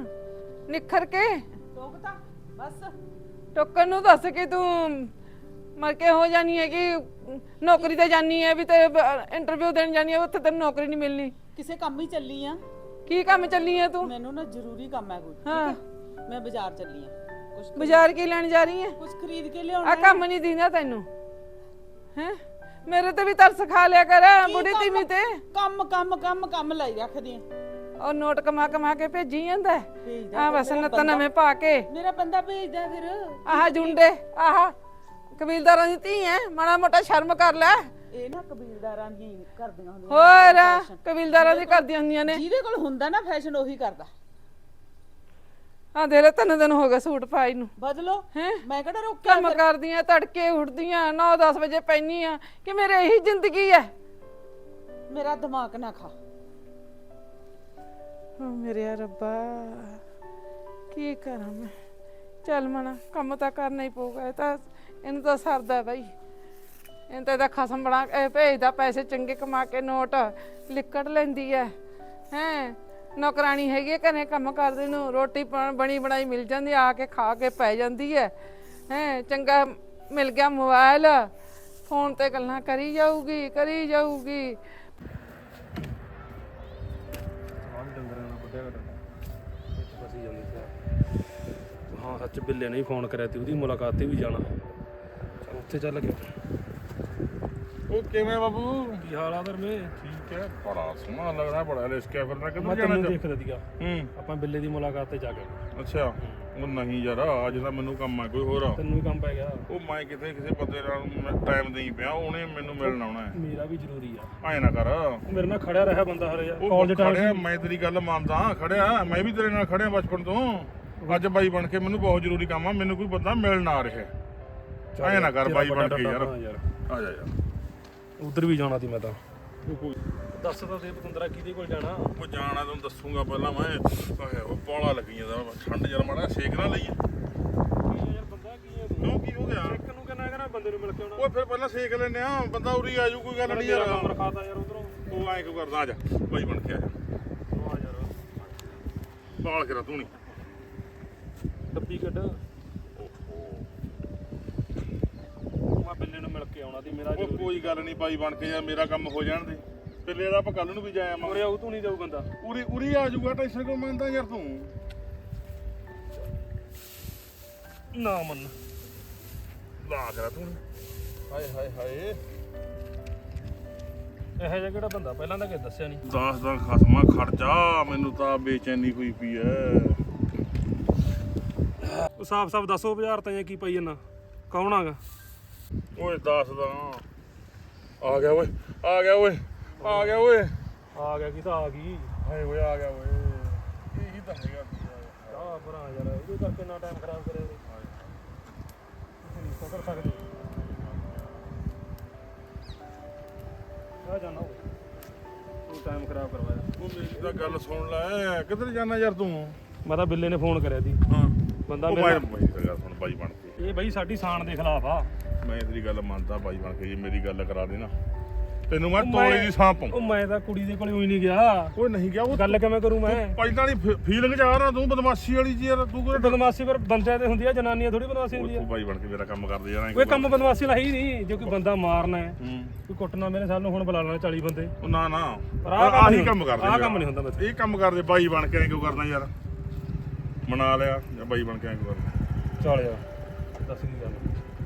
ਨਿਖਰ ਕੇ?
ਟੋਕ ਤਾਂ ਬਸ।
ਟੋਕਨ ਨੂੰ ਦੱਸ ਕੇ ਤੂੰ ਮਰ ਕੇ ਹੋ ਜਾਨੀ ਹੈ ਕਿ ਨੌਕਰੀ ਤੇ ਜਾਨੀ ਹੈ ਵੀ ਤੇ ਇੰਟਰਵਿਊ ਦੇਣ ਜਾਨੀ ਹੈ ਉੱਥੇ ਤੈਨੂੰ ਨੌਕਰੀ ਨਹੀਂ ਮਿਲਣੀ।
ਕਿਸੇ ਕੰਮ ਹੀ ਚੱਲੀ ਆ।
ਕੀ ਕੰਮ ਚੱਲੀ ਹੈ ਤੂੰ?
ਮੈਨੂੰ ਨਾ ਜ਼ਰੂਰੀ ਕੰਮ ਹੈ ਕੋਈ
ਹਾਂ।
ਮੈਂ ਬਾਜ਼ਾਰ ਚੱਲੀ ਆ। ਕੁਝ
ਬਾਜ਼ਾਰ ਕੀ ਲੈਣ ਜਾ ਰਹੀ ਹੈ?
ਕੁਝ ਖਰੀਦ ਕੇ
ਆ
ਲਿਆਉਣਾ
ਕੰਮ ਨਹੀਂ ਦਿੰਦਾ ਤੈਨੂੰ। ਹੈ? ਮੇਰੇ ਤੇ ਵੀ ਤਰਸ ਖਾ ਲਿਆ ਕਰ ਬੁੜੀ ਤੀਵੀਂ ਤੇ।
ਕੰਮ ਕੰਮ ਕੰਮ ਕੰਮ ਲਈ ਰੱਖਦੀ ਆ।
ਉਹ ਨੋਟ ਕਮਾ ਕਮਾ ਕੇ ਭੇਜੀ ਜਾਂਦਾ
ਭੇਜਦਾ
ਆ ਬਸ ਨੱਤ ਨਵੇਂ ਪਾ ਕੇ।
ਮੇਰਾ ਬੰਦਾ ਭੇਜਦਾ ਫਿਰ।
ਆਹ ਜੁੰਡੇ ਆਹ ਕਬੀਲਦਾਰਾਂ ਦੀ ਧੀ ਐ ਮਾੜਾ ਮੋਟਾ ਸ਼ਰਮ ਕਰ ਲੈ।
ਇਹ ਨਾ ਕਬੀਲਦਾਰਾਂ ਦੀ ਕਰਦੀਆਂ ਹੁੰਦੀਆਂ
ਹੋਰ ਕਬੀਲਦਾਰਾਂ ਦੀ ਕਰਦੀਆਂ ਹੁੰਦੀਆਂ ਨੇ।
ਜਿਹਦੇ ਕੋਲ ਹੁੰਦਾ ਨਾ ਫੈਸ਼ਨ ਉਹੀ ਕਰਦਾ।
ਆ ਦੇ ਲੈ ਤਿੰਨ ਦਿਨ ਹੋ ਗਏ ਸੂਟ ਪਾਈ ਨੂੰ।
ਬਦਲੋ।
ਹੈਂ?
ਮੈਂ ਕਿਹੜਾ ਰੋਕਿਆ
ਕੰਮ ਕਰਦੀਆਂ ਤੜਕੇ ਉੱਠਦੀਆਂ 9-10 ਵਜੇ ਪੈਣੀਆਂ ਕਿ ਮੇਰੇ ਇਹੀ ਜ਼ਿੰਦਗੀ ਹੈ।
ਮੇਰਾ ਦਿਮਾਗ ਨਾ ਖਾ।
ਓ ਮੇਰੇ ਰੱਬਾ, ਕੀ ਕਰਾਂ ਮੈਂ? ਚੱਲ ਮਣਾ ਕੰਮ ਤਾਂ ਕਰਨਾ ਹੀ ਪਊਗਾ, ਇਹ ਤਾਂ, ਇਹਨੂੰ ਤਾਂ ਸਰਦਾ ਬਾਈ। ਇਹਨੂੰ ਤਾਂ ਇਹਦਾ ਖਸਮ ਬਣਾ ਕੇ ਭੇਜਦਾ ਪੈਸੇ ਚੰਗੇ ਕਮਾ ਕੇ, ਨੋਟ ਲਿਕੜ ਲੈਂਦੀ ਐ। ਹੈ, ਨੌਕਰਾਣੀ ਹੈਗੀ ਹੈ ਘਰੇ, ਕੰਮ ਕਰਦੇ ਨੂੰ ਰੋਟੀ ਬਣੀ ਬਣਾਈ ਮਿਲ ਜਾਂਦੀ, ਆ ਕੇ ਖਾ ਕੇ ਪੈ ਜਾਂਦੀ ਐ। ਹੈ, ਚੰਗਾ ਮਿਲ ਗਿਆ ਮੋਬਾਈਲ ਫੋਨ ਤੇ ਗੱਲਾਂ ਕਰੀ ਜਾਊਗੀ ਕਰੀ ਜਾਊਗੀ।
ਸੱਚ ਬਿੱਲੇ ਨੇ ਹੀ ਫੋਨ ਕਰਿਆ ਤੇ ਉਹਦੀ ਮੁਲਾਕਾਤ ਤੇ ਵੀ ਜਾਣਾ। ਚੱਲ ਉੱਥੇ ਚੱਲ ਗਿਆ
ਉਹ ਕਿਵੇਂ ਬਾਬੂ?
ਕੀ ਹਾਲ ਆ ਧਰਮੇ?
ਠੀਕ ਹੈ ਬੜਾ ਸੋਹਣਾ ਲੱਗਦਾ ਬੜਾ ਲਿਸਕਿਆ ਫਿਰਦਾ
ਮੈਂ
ਕਿੱਧਰ ਜਾਣਾ
ਤੈਨੂੰ
ਚ
ਦੇਖ ਲਦੀਗਾ
ਹੂੰ।
ਆਪਾਂ ਬਿੱਲੇ ਦੀ ਮੁਲਾਕਾਤ ਤੇ ਜਾ ਕੇ
ਅੱਛਾ ਉਹ ਨਹੀਂ ਯਾਰ ਅੱਜ ਤਾਂ ਮੈਨੂੰ ਕੰਮ ਆ ਕੋਈ ਹੋਰ
ਤੈਨੂੰ ਵੀ ਕੰਮ ਪੈ ਗਿਆ।
ਉਹ ਮੈਂ ਕਿਤੇ ਕਿਸੇ ਬੰਦੇ ਨਾਲ ਟਾਈਮ ਨਹੀਂ ਪਿਆ ਉਹਨੇ ਮੈਨੂੰ ਮਿਲਣ ਆਉਣਾ ਹੈ।
ਮੇਰਾ ਵੀ ਜ਼ਰੂਰੀ ਆ।
ਐ ਨਾ ਕਰ।
ਮੇਰੇ ਨਾਲ ਖੜਿਆ ਰਿਹਾ ਬੰਦਾ ਹਰੇ ਯਾਰ
ਉਹ
ਕਾਲਜ
ਖੜਿਆ
ਟਾਈਮ
ਮੈਂ ਤੇਰੀ ਗੱਲ ਮੰਨਦਾ ਖੜਿਆ ਮੈਂ ਵੀ ਤੇਰੇ ਨਾਲ ਖੜਿਆ ਬਚਪਨ ਤੋਂ। ਅੱਜ ਬਾਈ ਬਣ ਕੇ ਮੈਨੂੰ ਬਹੁਤ ਜ਼ਰੂਰੀ ਕੰਮ ਆ ਮੈਨੂੰ ਕੋਈ ਬੰਦਾ ਮਿਲਣ ਆ ਰਿਹਾ। ਐ ਨਾ ਕਰ ਬਾਈ ਬਣ ਕੇ ਯਾਰ। ਆ ਜਾ ਯਾਰ।
ਉਧਰ ਵੀ ਜਾਣਾ ਸੀ ਮੈਂ ਤਾਂ। ਦੱਸ ਤਾਂ ਦੇ ਪਤੰਦਰਾ ਕਿਹਦੇ ਕੋਲ ਜਾਣਾ?
ਉਹ ਜਾਣਾ ਤੈਨੂੰ ਦੱਸੂਗਾ ਪਹਿਲਾਂ ਮੈਂ। ਆਏ ਉਹ ਪੌਲਾ ਲੱਗੀ ਜਾਂਦਾ ਠੰਡ ਜਰ ਮਾੜਾ ਸੇਕ ਨਾ ਲਈਏ।
ਯਾਰ ਬੰਦਾ ਕੀ ਹੈ
ਕਿਉਂ ਕੀ ਹੋ ਗਿਆ?
ਇੱਕ ਨੂੰ ਕਹਿੰਦਾ ਕਹਿੰਦਾ ਬੰਦੇ ਨੂੰ ਮਿਲ ਕੇ ਆਉਣਾ?
ਉਹ ਫਿਰ ਪਹਿਲਾਂ ਸੇਕ ਲੈਨੇ ਆ ਬੰਦਾ ਉਰੀ ਆਜੂ ਕੋਈ ਗੱਲ ਨਹੀਂ
ਮੇਰਾ
ਯਾਰ।
ਕੰਮ ਰਖਾਤਾ ਯਾਰ ਉਧਰੋਂ।
ਉਹ ਐਂ ਕਿਉਂ ਕਰਦਾ ਆ ਜਾ ਬਾਈ ਬਣ ਕੇ ਆ ਜਾ।
ਆ ਯਾਰ।
ਬਾਲ ਕੇ ਤੂੰ ਨਹੀਂ
ਡੱਬੀ ਕੱਢ। ਮੈਂ ਬਿੱਲੇ ਨੂੰ ਮਿਲ ਕੇ ਆਉਣਾ ਸੀ ਮੇਰਾ
ਉਹ ਕੋਈ ਗੱਲ ਨਹੀਂ ਬਾਈ ਬਣ ਕੇ ਯਾਰ ਮੇਰਾ ਕੰਮ ਹੋ ਜਾਣ ਦੇ। ਪਿੱਲੇ ਦਾ ਆਪਾਂ ਕੱਲ ਨੂੰ ਵੀ ਜਾਇਆ
ਉਰੇ ਆਉ ਤੂੰ ਨਹੀਂ ਜਾਊ ਬੰਦਾ।
ਉਰੀ ਉਰੀ ਆ ਜਾਊਗਾ ਟੈਨਸ਼ਨ ਕਿਉਂ ਮੰਨਦਾ ਯਾਰ ਤੂੰ?
ਨਾ ਮੰਨ।
ਲਾ ਕੇ ਤੂੰ। ਹਾਏ ਹਾਏ ਹਾਏ।
ਇਹੋ ਜਿਹਾ ਕਿਹੜਾ ਬੰਦਾ? ਪਹਿਲਾਂ ਤਾਂ ਕਿ ਦੱਸਿਆ ਨਹੀਂ।
ਦਸ ਦਾ ਖਸਮਾ ਖਰਚਾ ਮੈਨੂੰ ਤਾਂ ਬੇਚੈਨੀ ਹੋਈ ਪਈ ਐ।
ਉਹ ਸਾਫ਼ ਸਾਫ਼ ਦੱਸੋ ਬਾਜ਼ਾਰ ਤਾਂ ਇਹ ਕੀ ਪਈ ਜੰਨਾ ਕੌਣ ਆਗਾ
ਓਏ ਦੱਸ ਦਾ ਆ ਗਿਆ ਓਏ ਆ ਗਿਆ ਓਏ ਆ ਗਿਆ ਓਏ।
ਆ ਗਿਆ ਕੀ ਤਾਂ ਆ ਗਈ।
ਹਾਏ ਓਏ ਆ ਗਿਆ ਓਏ। ਇਹੀ ਤਾਂ ਹੈਗਾ
ਆ ਭਰਾ ਯਾਰ ਇਹਦੇ ਕਰਕੇ ਨਾ ਟਾਈਮ ਖਰਾਬ ਕਰਿਆ ਨਹੀਂ ਕਰ ਸਕਦੇ। ਆ ਜਾਣਾ ਤੂੰ ਟਾਈਮ ਖਰਾਬ ਕਰਵਾਇਆ
ਉਹ ਮੇਰੀ ਤਾਂ ਗੱਲ ਸੁਣ ਲੈ ਕਿੱਧਰ ਜਾਣਾ ਯਾਰ ਤੂੰ?
ਮੈਂ ਤਾਂ ਬਿੱਲੇ ਨੇ ਫੋਨ ਕਰਿਆ ਸੀ।
ਹਾਂ।
ਬੰਦਾ
ਉਹ
ਮੇਰਾ
ਮੈਂ ਮੇਰੀ ਗੱਲ ਸੁਣ ਬਾਈ ਬਣ ਕੇ।
ਇਹ ਬਈ ਸਾਡੀ ਸ਼ਾਨ ਦੇ ਖਿਲਾਫ ਆ।
ਮੈਂ ਤੇਰੀ ਗੱਲ ਮੰਨਦਾ ਬਾਈ ਬਣ ਕੇ ਜੇ ਮੇਰੀ ਗੱਲ ਕਰਾ ਦੇ ਨਾ। ਤੈਨੂੰ ਮੈਂ
ਉਹ
ਤੋਲੇ ਦੀ ਸਾਂ ਪਾਉਂ।
ਉਹ ਮੈਂ ਤਾਂ ਕੁੜੀ ਦੇ ਕੋਲੇ ਹੋਈ ਨਹੀਂ ਗਿਆ।
ਓਏ ਨਹੀਂ ਗਿਆ ਉਹ
ਗੱਲ ਕਿਵੇਂ ਕਰੂੰ ਮੈਂ?
ਪਹਿਲਾਂ ਦੀ ਫੀਲਿੰਗ ਜਾ ਰਹਾ ਤੂੰ ਬਦਮਾਸ਼ੀ ਵਾਲੀ ਜੀ ਯਾਰ ਤੂੰ ਕੋਈ
ਬਦਮਾਸ਼ੀ ਪਰ ਬੰਦਿਆਂ ਤੇ ਹੁੰਦੀ ਆ ਜਨਾਨੀਆਂ ਥੋੜੀ ਬਦਮਾਸ਼ੀ ਹੁੰਦੀ ਆ।
ਤੂੰ ਬਾਈ ਬਣ ਕੇ ਮੇਰਾ ਕੰਮ ਕਰਦੇ ਐਂ
ਓਏ ਕੰਮ ਬਦਮਾਸ਼ੀ ਵਾਲਾ ਹੀ ਨਹੀਂ ਜੇ ਕੋਈ ਬੰਦਾ ਮਾਰਨਾ ਹੈ।
ਹੂੰ।
ਕੋਈ ਕੁੱਟਣਾ ਮੇਰੇ ਸਾਲ ਨੂੰ ਹੁਣ ਬੁਲਾ ਲੈਣਾ 40 ਬੰਦੇ।
ਉਹ ਨਾ ਨਾ।
ਆਹ ਕੰਮ ਨਹੀਂ
ਕਰਦੇ
ਆਹ
ਯਾਰ।
ਕੰਮ ਨਹੀਂ ਹੁੰਦਾ ਮੇਰੇ
ਇਹ ਕੰਮ ਕਰਦੇ ਬਾਈ ਬਣ ਕੇ ਕਿਉਂ ਕਰਨਾ ਯਾਰ? ਮਨਾ ਲਿਆ ਜਾਂ ਬਾਈ ਬਣ ਕੇ ਐਂ ਕਰਨਾ
ਚੱਲ ਯਾਰ ਦੱਸ ਕੀ ਗੱਲ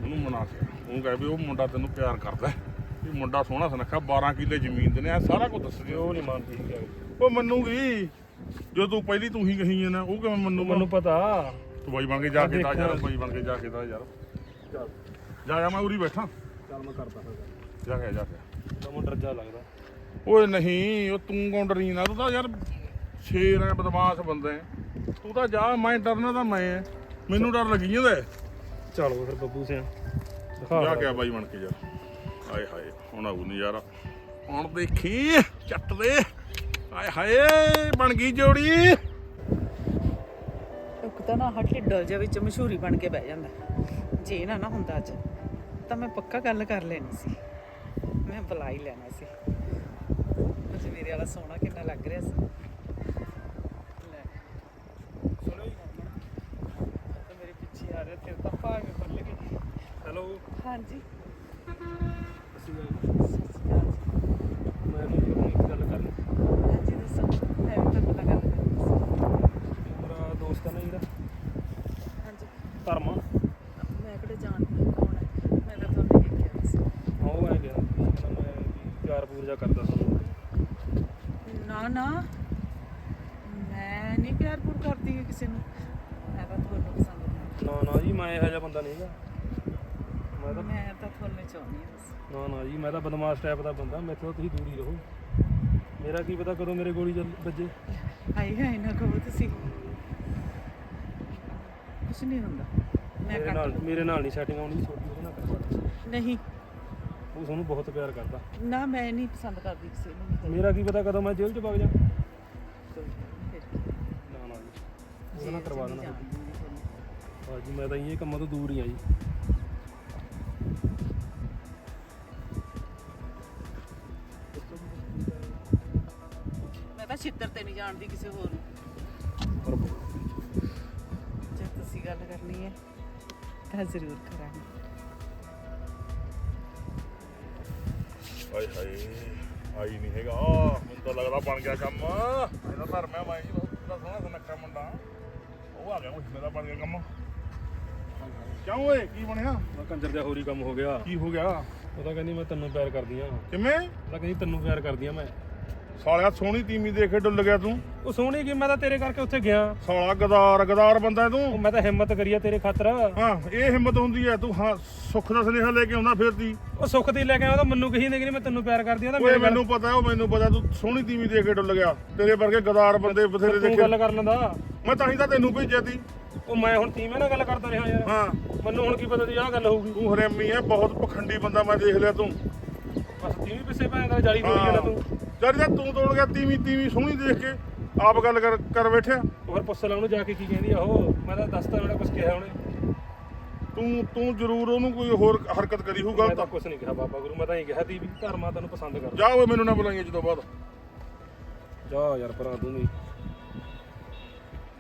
ਉਹਨੂੰ ਮਨਾ ਕੇ। ਉਹ ਕਹੇ ਵੀ ਉਹ ਮੁੰਡਾ ਤੈਨੂੰ ਪਿਆਰ ਕਰਦਾ ਹੈ। ਵੀ ਮੁੰਡਾ ਸੋਹਣਾ ਸੁਨੱਖਾ 12 ਕਿੱਲੇ ਜ਼ਮੀਨ ਦੇ ਨੇ ਇਹ ਸਾਰਾ ਕੁਝ ਦੱਸ
ਤੇ
ਦਿਓ।
ਉਹ ਨਹੀਂ ਮੰਨਦੀ ਸੀ ਗੱਲ।
ਉਹ ਮੰਨੂਗੀ। ਜੋ ਤੂੰ ਪਹਿਲੀ ਤੂੰ ਹੀ ਕਹੀ ਨਾ ਉਹ ਕਿਵੇਂ ਮੰਨੂ
ਤੂੰ ਮੈਨੂੰ ਪਤਾ।
ਤੂੰ ਬਾਈ ਬਣ ਕੇ ਜਾ ਕੇ ਦਾ ਯਾਰ। ਬਾਈ ਬਣ ਕੇ ਜਾ ਕੇ ਦਾ ਯਾਰ।
ਚੱਲ।
ਜਾ ਜਾ ਮੈਂ ਉਰੀ ਬੈਠਾ।
ਚੱਲ ਮੈਂ ਕਰਦਾ ਫਿਰ।
ਜਾ ਕੇ ਜਾ ਕੇ
ਮੈਨੂੰ ਡਰ ਜਾ ਲੱਗਦਾ।
ਓਏ ਨਹੀਂ ਉਹ ਤੂੰ ਕੌਣ ਡਰੀ ਨਾ ਤੂੰ ਤਾਂ ਯਾਰ ਸ਼ੇਰ ਹੈ ਬਦਮਾਸ਼ ਬੰਦਾ ਹੈ ਤੂੰ ਤਾਂ ਜਾ ਮੈਂ ਡਰਨਾ ਤਾਂ ਮੈਂ ਹੈ ਮੈਨੂੰ ਡਰ ਲੱਗੀ ਜਾਂਦਾ ਹੈ।
ਚੱਲ ਫਿਰ ਬੱਬੂ ਸਿਆ। ਦਿਖਾ
ਜਾ। ਕੇ ਬਾਈ ਬਣ ਕੇ ਯਾਰ ਹਾਏ ਹਾਏ ਹੁਣ ਆਉ ਨਜ਼ਾਰਾ। ਹੁਣ ਦੇਖੀ ਚੱਟ ਦੇ। ਹਾਏ ਹਾਏ ਬਣ ਗਈ ਜੋੜੀ।
ਇੱਕ ਤਾਂ ਨਾ ਹੱਟੀ ਡਲ ਜਾ ਵਿੱਚ ਮਸ਼ਹੂਰੀ ਬਣ ਕੇ ਬਹਿ ਜਾਂਦਾ। ਜੇ ਨਾ ਨਾ ਹੁੰਦਾ ਅੱਜ ਤਾਂ ਮੈਂ ਪੱਕਾ ਗੱਲ ਕਰ ਲੈਣੀ ਸੀ। ਮੈਂ ਬੁਲਾ ਹੀ ਲੈਣਾ ਸੀ। ਅੱਜ ਮੇਰੇ ਵਾਲਾ ਸੋਹਣਾ ਕਿੰਨਾ ਲੱਗ ਰਿਹਾ ਸੀ ਲੈ ਸੁਣੋ ਹੀ ਤਾਂ ਮੇਰੇ ਪਿੱਛੇ ਆ ਰਿਹਾ ਤੇ ਤਾਂ ਭਾਗ ਬੱਲ ਗਈ
ਹੈਲੋ।
ਹਾਂਜੀ।
ਅਸੀਂ। ਮੈਂ ਵੀ ਇੱਕ ਗੱਲ ਕਰਨੀ
ਹਾਂਜੀ ਦੱਸੋ। ਮੈਂ ਵੀ ਤੁਹਾਡੇ ਨਾਲ ਗੱਲ ਕਰਨੀ ਸੀ।
ਮੇਰਾ ਦੋਸਤ ਹੈ ਨਾ ਜਿਹੜਾ
ਹਾਂਜੀ।
ਧਰਮ।
ਮੈਂ ਕਿਹੜੇ ਜਾਣਦੀ ਹਾਂ ਕੌਣ ਹੈ। ਮੈਂ ਤਾਂ ਤੁਹਾਨੂੰ ਇਹ ਕਿਹਾ ਸੀ।
ਹਾਂ ਉਹ ਐ ਗਿਆ ਕਹਿੰਦਾ ਮੈਂ ਪਿਆਰ ਪੂਰ ਜਾ ਕਰਦਾ ਸਾਨੂੰ
ਨਾ ਨਾ। ਮੈਂ ਨਹੀਂ ਪਿਆਰ ਪੂਰ ਕਰਦੀ ਕਿਸੇ ਨੂੰ। ਮੈਂ ਤਾਂ
ਇਹੋ ਜਿਹਾ ਬੰਦਾ ਨਹੀਂ ਹੈਗਾ ਮੈਂ ਤਾਂ
ਮੈਂ ਤਾਂ ਤੁਹਾਨੂੰ ਚਾਹੁੰਦੀ ਹਾਂ ਬਸ।
ਨਾ ਨਾ ਜੀ ਮੈਂ ਤਾਂ ਬਦਮਾਸ਼ ਟਾਈਪ ਦਾ ਬੰਦਾ ਮੈਥੋਂ ਤੁਸੀਂ ਦੂਰ ਹੀ ਰਹੋ। ਮੇਰਾ ਕੀ ਪਤਾ ਕਦੋਂ ਮੇਰੇ ਗੋਲੀ ਚੱਲ ਵੱਜੇ।
ਹਾਈ ਹਾਈ ਨਾ ਕਹੋ ਤੁਸੀਂ ਕੁਛ ਨਹੀਂ ਹੁੰਦਾ। ਮੈਂ
ਮੇਰੇ ਨਾਲ ਮੇਰੇ ਨਾਲ ਨਹੀਂ ਸੈਟਿੰਗ ਆਉਣੀ ਛੋਟੀ ਉਹਦੇ ਨਾਲ ਕਰਵਾ।
ਨਹੀਂ।
ਉਹ ਤੁਹਾਨੂੰ ਬਹੁਤ ਪਿਆਰ ਕਰਦਾ।
ਨਾ ਮੈਂ ਨਹੀਂ ਪਸੰਦ ਕਰਦੀ ਕਿਸੇ ਨੂੰ
ਮੇਰਾ ਕੀ ਪਤਾ ਕਦੋਂ ਮੈਂ ਜੇਲ੍ਹ 'ਚ ਵਗ ਜਾ।
ਕੋਈ
ਨਾ ਨਾ ਜੀ ਉਹਦੇ ਨਾਲ ਕਰਵਾ ਦੇਣਾ।
ਜਾਣ ਦਿੰਦੀ ਤੁਹਾਨੂੰ।
ਹਾਂ ਜੀ ਮੈਂ ਤਾਂ ਇਹ ਕੰਮਾਂ ਤੋਂ ਦੂਰ ਹੀ ਆ ਜੀ।
ਮੈਂ ਤਾਂ ਛਿੱਤਰ ਤੇ ਨਹੀਂ ਜਾਣਦੀ ਕਿਸੇ ਹੋਰ ਨੂੰ।
ਪਰ
ਜੇ ਤੁਸੀਂ ਗੱਲ ਕਰਨੀ ਹੈ ਤਾਂ ਜ਼ਰੂਰ ਕਰਾਂਗੇ।
ਹਾਏ ਹਾਏ ਆਈ ਨਹੀਂ ਹੈਗਾ। ਮੈਨੂੰ ਤਾਂ ਲੱਗਦਾ ਬਣ ਗਿਆ ਕੰਮ। ਇਹਦਾ ਧਰਮਿਆ ਮੈਂ ਜੀ ਬਹੁਤ ਦਾ ਸੋਹਣਾ ਸੁਨੱਖਾ ਮੁੰਡਾ। ਉਹ ਆ ਗਿਆ ਮੁਸ਼ਮੇ ਦਾ ਬਣ ਗਿਆ ਕੰਮ। ਕਿਉਂ ਓਏ? ਕੀ ਬਣਿਆ?
ਮੈਂ ਕੰਜਰ ਦਾ ਹੋਰੀ ਕੰਮ ਹੋ ਗਿਆ।
ਕੀ ਹੋ ਗਿਆ?
ਉਹ ਤਾਂ ਕਹਿੰਦੀ ਮੈਂ ਤੈਨੂੰ ਪਿਆਰ ਕਰਦੀ ਆ। ਉਹ
ਕਿਵੇਂ
ਤਾਂ ਕਹਿੰਦੀ ਤੈਨੂੰ ਪਿਆਰ ਕਰਦੀ ਆ ਮੈਂ।
ਸਾਲਿਆ ਸੋਹਣੀ ਤੀਮੀ ਦੇਖ ਕੇ ਡੁੱਲ ਗਿਆ ਤੂੰ।
ਉਹ ਸੋਹਣੀ ਕਿ ਮੈਂ ਤਾਂ ਤੇਰੇ ਕਰਕੇ ਉੱਥੇ ਗਿਆ।
ਸਾਲਾ ਗਦਾਰ ਗਦਾਰ ਬੰਦਾ ਹੈ
ਉਹ
ਤੂੰ
ਮੈਂ ਤਾਂ ਹਿੰਮਤ ਕਰੀਆ ਤੇਰੇ ਖਾਤਰ।
ਹਾਂ ਇਹ ਹਿੰਮਤ ਹੁੰਦੀ ਹੈ ਤੂੰ ਹਾਂ ਸੁੱਖ ਦਾ ਸੁਨੇਹਾ ਲੈ ਕੇ ਆਉਂਦਾ ਫਿਰਦੀ
ਉਹ ਸੁੱਖ ਦੀ ਲੈ ਕੇ ਆਇਆ ਤਾਂ ਮੈਨੂੰ ਕਹੀ ਨਹੀਂ ਕਿ ਮੈਂ ਤੈਨੂੰ ਪਿਆਰ ਕਰਦੀ ਆ ਤਾਂ
ਓਏ
ਮੇਰੇ
ਮੈਨੂੰ ਪਤਾ ਉਹ ਮੈਨੂੰ ਪਤਾ ਤੂੰ ਸੋਹਣੀ ਤੀਮੀ ਦੇਖ ਕੇ ਡੁੱਲ ਗਿਆ। ਤੇਰੇ ਵਰਗੇ ਗਦਾਰ ਬੰਦੇ ਬਥੇਰੇ
ਤੂੰ
ਦੇਖੇ।
ਗੱਲ ਕਰ ਲੈਂਦਾ।
ਮੈਂ ਤਾਂ ਹੀ ਤਾਂ ਤੈਨੂੰ ਭੇਜਿਆ ਤੀ।
ਉਹ ਮੈਂ ਹੁਣ ਤੀਵੇਂ ਨਾਲ ਗੱਲ ਕਰਦਾ ਰਿਹਾ ਯਾਰ।
ਹਾਂ।
ਮੈਨੂੰ ਹੁਣ ਕੀ ਪਤਾ ਸੀ ਆਹ ਗੱਲ ਹੋਊਗੀ।
ਤੂੰ ਹਰੇਮੀ ਹੈ ਬਹੁਤ ਪਖੰਡੀ ਬੰਦਾ ਮੈਂ ਦੇਖ ਲਿਆ ਤੂੰ।
ਬਸ ਤੀਵੀਂ ਪਿੱਛੇ ਭੈਣ ਦਾ ਜਾਲੀ ਤੋੜੀ ਜਾਣਾ ਤੂੰ।
ਜਦ ਜਦ ਤੂੰ ਤੋੜ ਗਿਆ ਤੀਵੀਂ ਤੀਵੀਂ ਸੋਹਣੀ ਦੇਖ ਕੇ ਆਪ ਗੱਲ ਕਰ ਕਰ ਬੈਠਿਆ।
ਉਹ ਫਿਰ ਪੁੱਛ ਲੈ ਉਹਨੂੰ ਜਾ ਕੇ ਕੀ ਕਹਿੰਦੀ ਆ ਉਹ। ਮੈਂ ਤਾਂ ਦੱਸਤਾ ਜਿਹੜਾ ਕੁਝ ਕਿਹਾ ਉਹਨੇ।
ਤੂੰ ਤੂੰ ਜ਼ਰੂਰ ਉਹਨੂੰ ਕੋਈ ਹੋਰ ਹਰਕਤ ਕਰੀ ਹੋਊ
ਮੈਂ
ਗਲਤ
ਕੁਝ ਨਹੀਂ ਕਿਹਾ ਬਾਬਾ ਗੁਰੂ ਮੈਂ ਤਾਂ ਇਹ ਕਿਹਾ ਤੀ ਵੀ ਧਰਮਾ ਤੈਨੂੰ ਪਸੰਦ ਕਰਦਾ।
ਜਾ ਓਏ ਮੈਨੂੰ ਨਾ ਬੁਲਾਈਏ ਜਦੋਂ ਬਾਅਦ।
ਜਾ ਯਾਰ ਭਰਾ ਤੂੰ ਵੀ।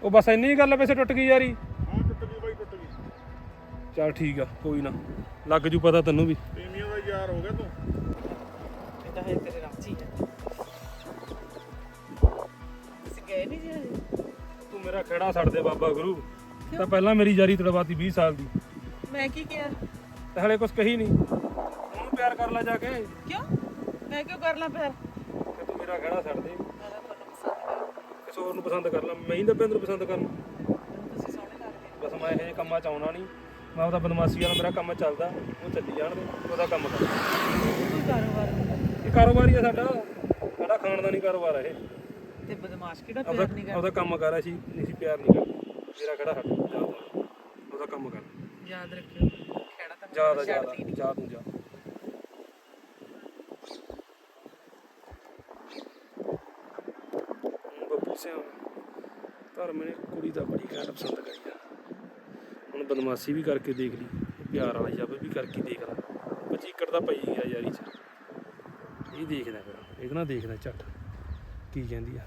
ਉਹ ਬਸ ਇੰਨੀ ਗੱਲ ਵੈਸੇ ਟੁੱਟ ਗਈ ਯਾਰੀ।
ਹਾਂ ਟੁੱਟ ਗਈ ਬਾਈ ਟੁੱਟ ਗਈ।
ਚੱਲ ਠੀਕ ਆ ਕੋਈ ਨਾ। ਲੱਗ ਜੂ ਪਤਾ ਤੈਨੂੰ ਵੀ।
ਤੀਵੀਆਂ ਦਾ ਯਾਰ ਹੋ ਗਿਆ ਤੂੰ।
ਮੇਰਾ ਖੇੜਾ ਛੱਡ ਦੇ ਬਾਬਾ ਗੁਰੂ? ਤਾਂ ਪਹਿਲਾਂ ਮੇਰੀ ਯਾਰੀ ਤੜਵਾਤੀ 20 ਸਾਲ ਦੀ।
ਮੈਂ ਕੀ ਕਿਹਾ?
ਤੇ ਹਲੇ ਕੁਝ ਕਹੀ ਨਹੀਂ। ਉਹਨੂੰ ਪਿਆਰ ਕਰ ਲੈ ਜਾ ਕੇ।
ਕਿਉਂ? ਮੈਂ ਕਿਉਂ ਕਰ ਲਾਂ ਫਿਰ
ਤੇ ਤੂੰ ਮੇਰਾ ਖੇੜਾ ਛੱਡ ਦੇ ਕਿਸੇ ਹੋਰ ਨੂੰ ਪਸੰਦ ਕਰ ਲੈ। ਮੈਂ ਹੀ ਦੱਬੇ ਨੂੰ ਪਸੰਦ ਕਰਨ।
ਤੁਸੀਂ ਸੋਹਣੇ ਲੱਗਦੇ
ਬਸ ਮੈਂ ਇਹ ਕੰਮਾਂ ਚ ਆਉਣਾ ਨਹੀਂ। ਮੈਂ ਉਹਦਾ ਬਦਮਾਸ਼ੀ ਵਾਲਾ ਮੇਰਾ ਕੰਮ ਚੱਲਦਾ। ਉਹ ਚੱਲੀ ਜਾਣ ਦੇ। ਉਹਦਾ ਕੰਮ ਕਰ।
ਕਾਰੋਬਾਰ ਨਹੀਂ।
ਇਹ ਕਾਰੋਬਾਰ ਹੀ ਆ ਸਾਡਾ। ਸਾਡਾ ਖਾਨਦਾਨੀ ਕਾਰੋਬਾਰ ਆ ਇਹ।
ਤੇ ਬਦਮਾਸ਼ ਕਿਹੜਾ
ਆਪਦਾ
ਪਿਆਰ ਨਹੀਂ ਕਰਦਾ?
ਆਪਦਾ ਕੰਮ ਕਰ ਅਸੀਂ ਨਹੀਂ ਸੀ ਪਿਆਰ ਨਹੀਂ ਕਰਦੇ। ਮੇਰਾ ਖੜਾ ਹਟ ਜਾ। ਉਹਦਾ ਕੰਮ ਕਰ।
ਯਾਦ ਰੱਖਿਓ। ਖੇੜਾ ਤਾਂ
ਜਾ
ਮੈਂ
ਦਾ ਜਾ ਤੂੰ ਜਾ ਬੱਬੂ ਸਿਆ ਧਰਮ ਨੇ ਕੁੜੀ ਦਾ ਬੜੀ ਘੈਂਟ ਪਸੰਦ ਕਰੀ ਆ। ਹੁਣ ਬਦਮਾਸ਼ੀ ਵੀ ਕਰਕੇ ਦੇਖ ਲਈ ਪਿਆਰ ਵਾਲਾ ਜਾਵੇ ਵੀ ਕਰਕੇ ਦੇਖ ਲਾ। ਬਚੀਕੜ ਦਾ ਪਈ ਗਿਆ ਯਾਰੀ ਚ। ਇਹ ਦੇਖਦਾ ਫਿਰ ਇਹਦੇ ਨਾਲ ਦੇਖਦਾ ਝੱਟ ਕੀ ਕਹਿੰਦੀ ਆ।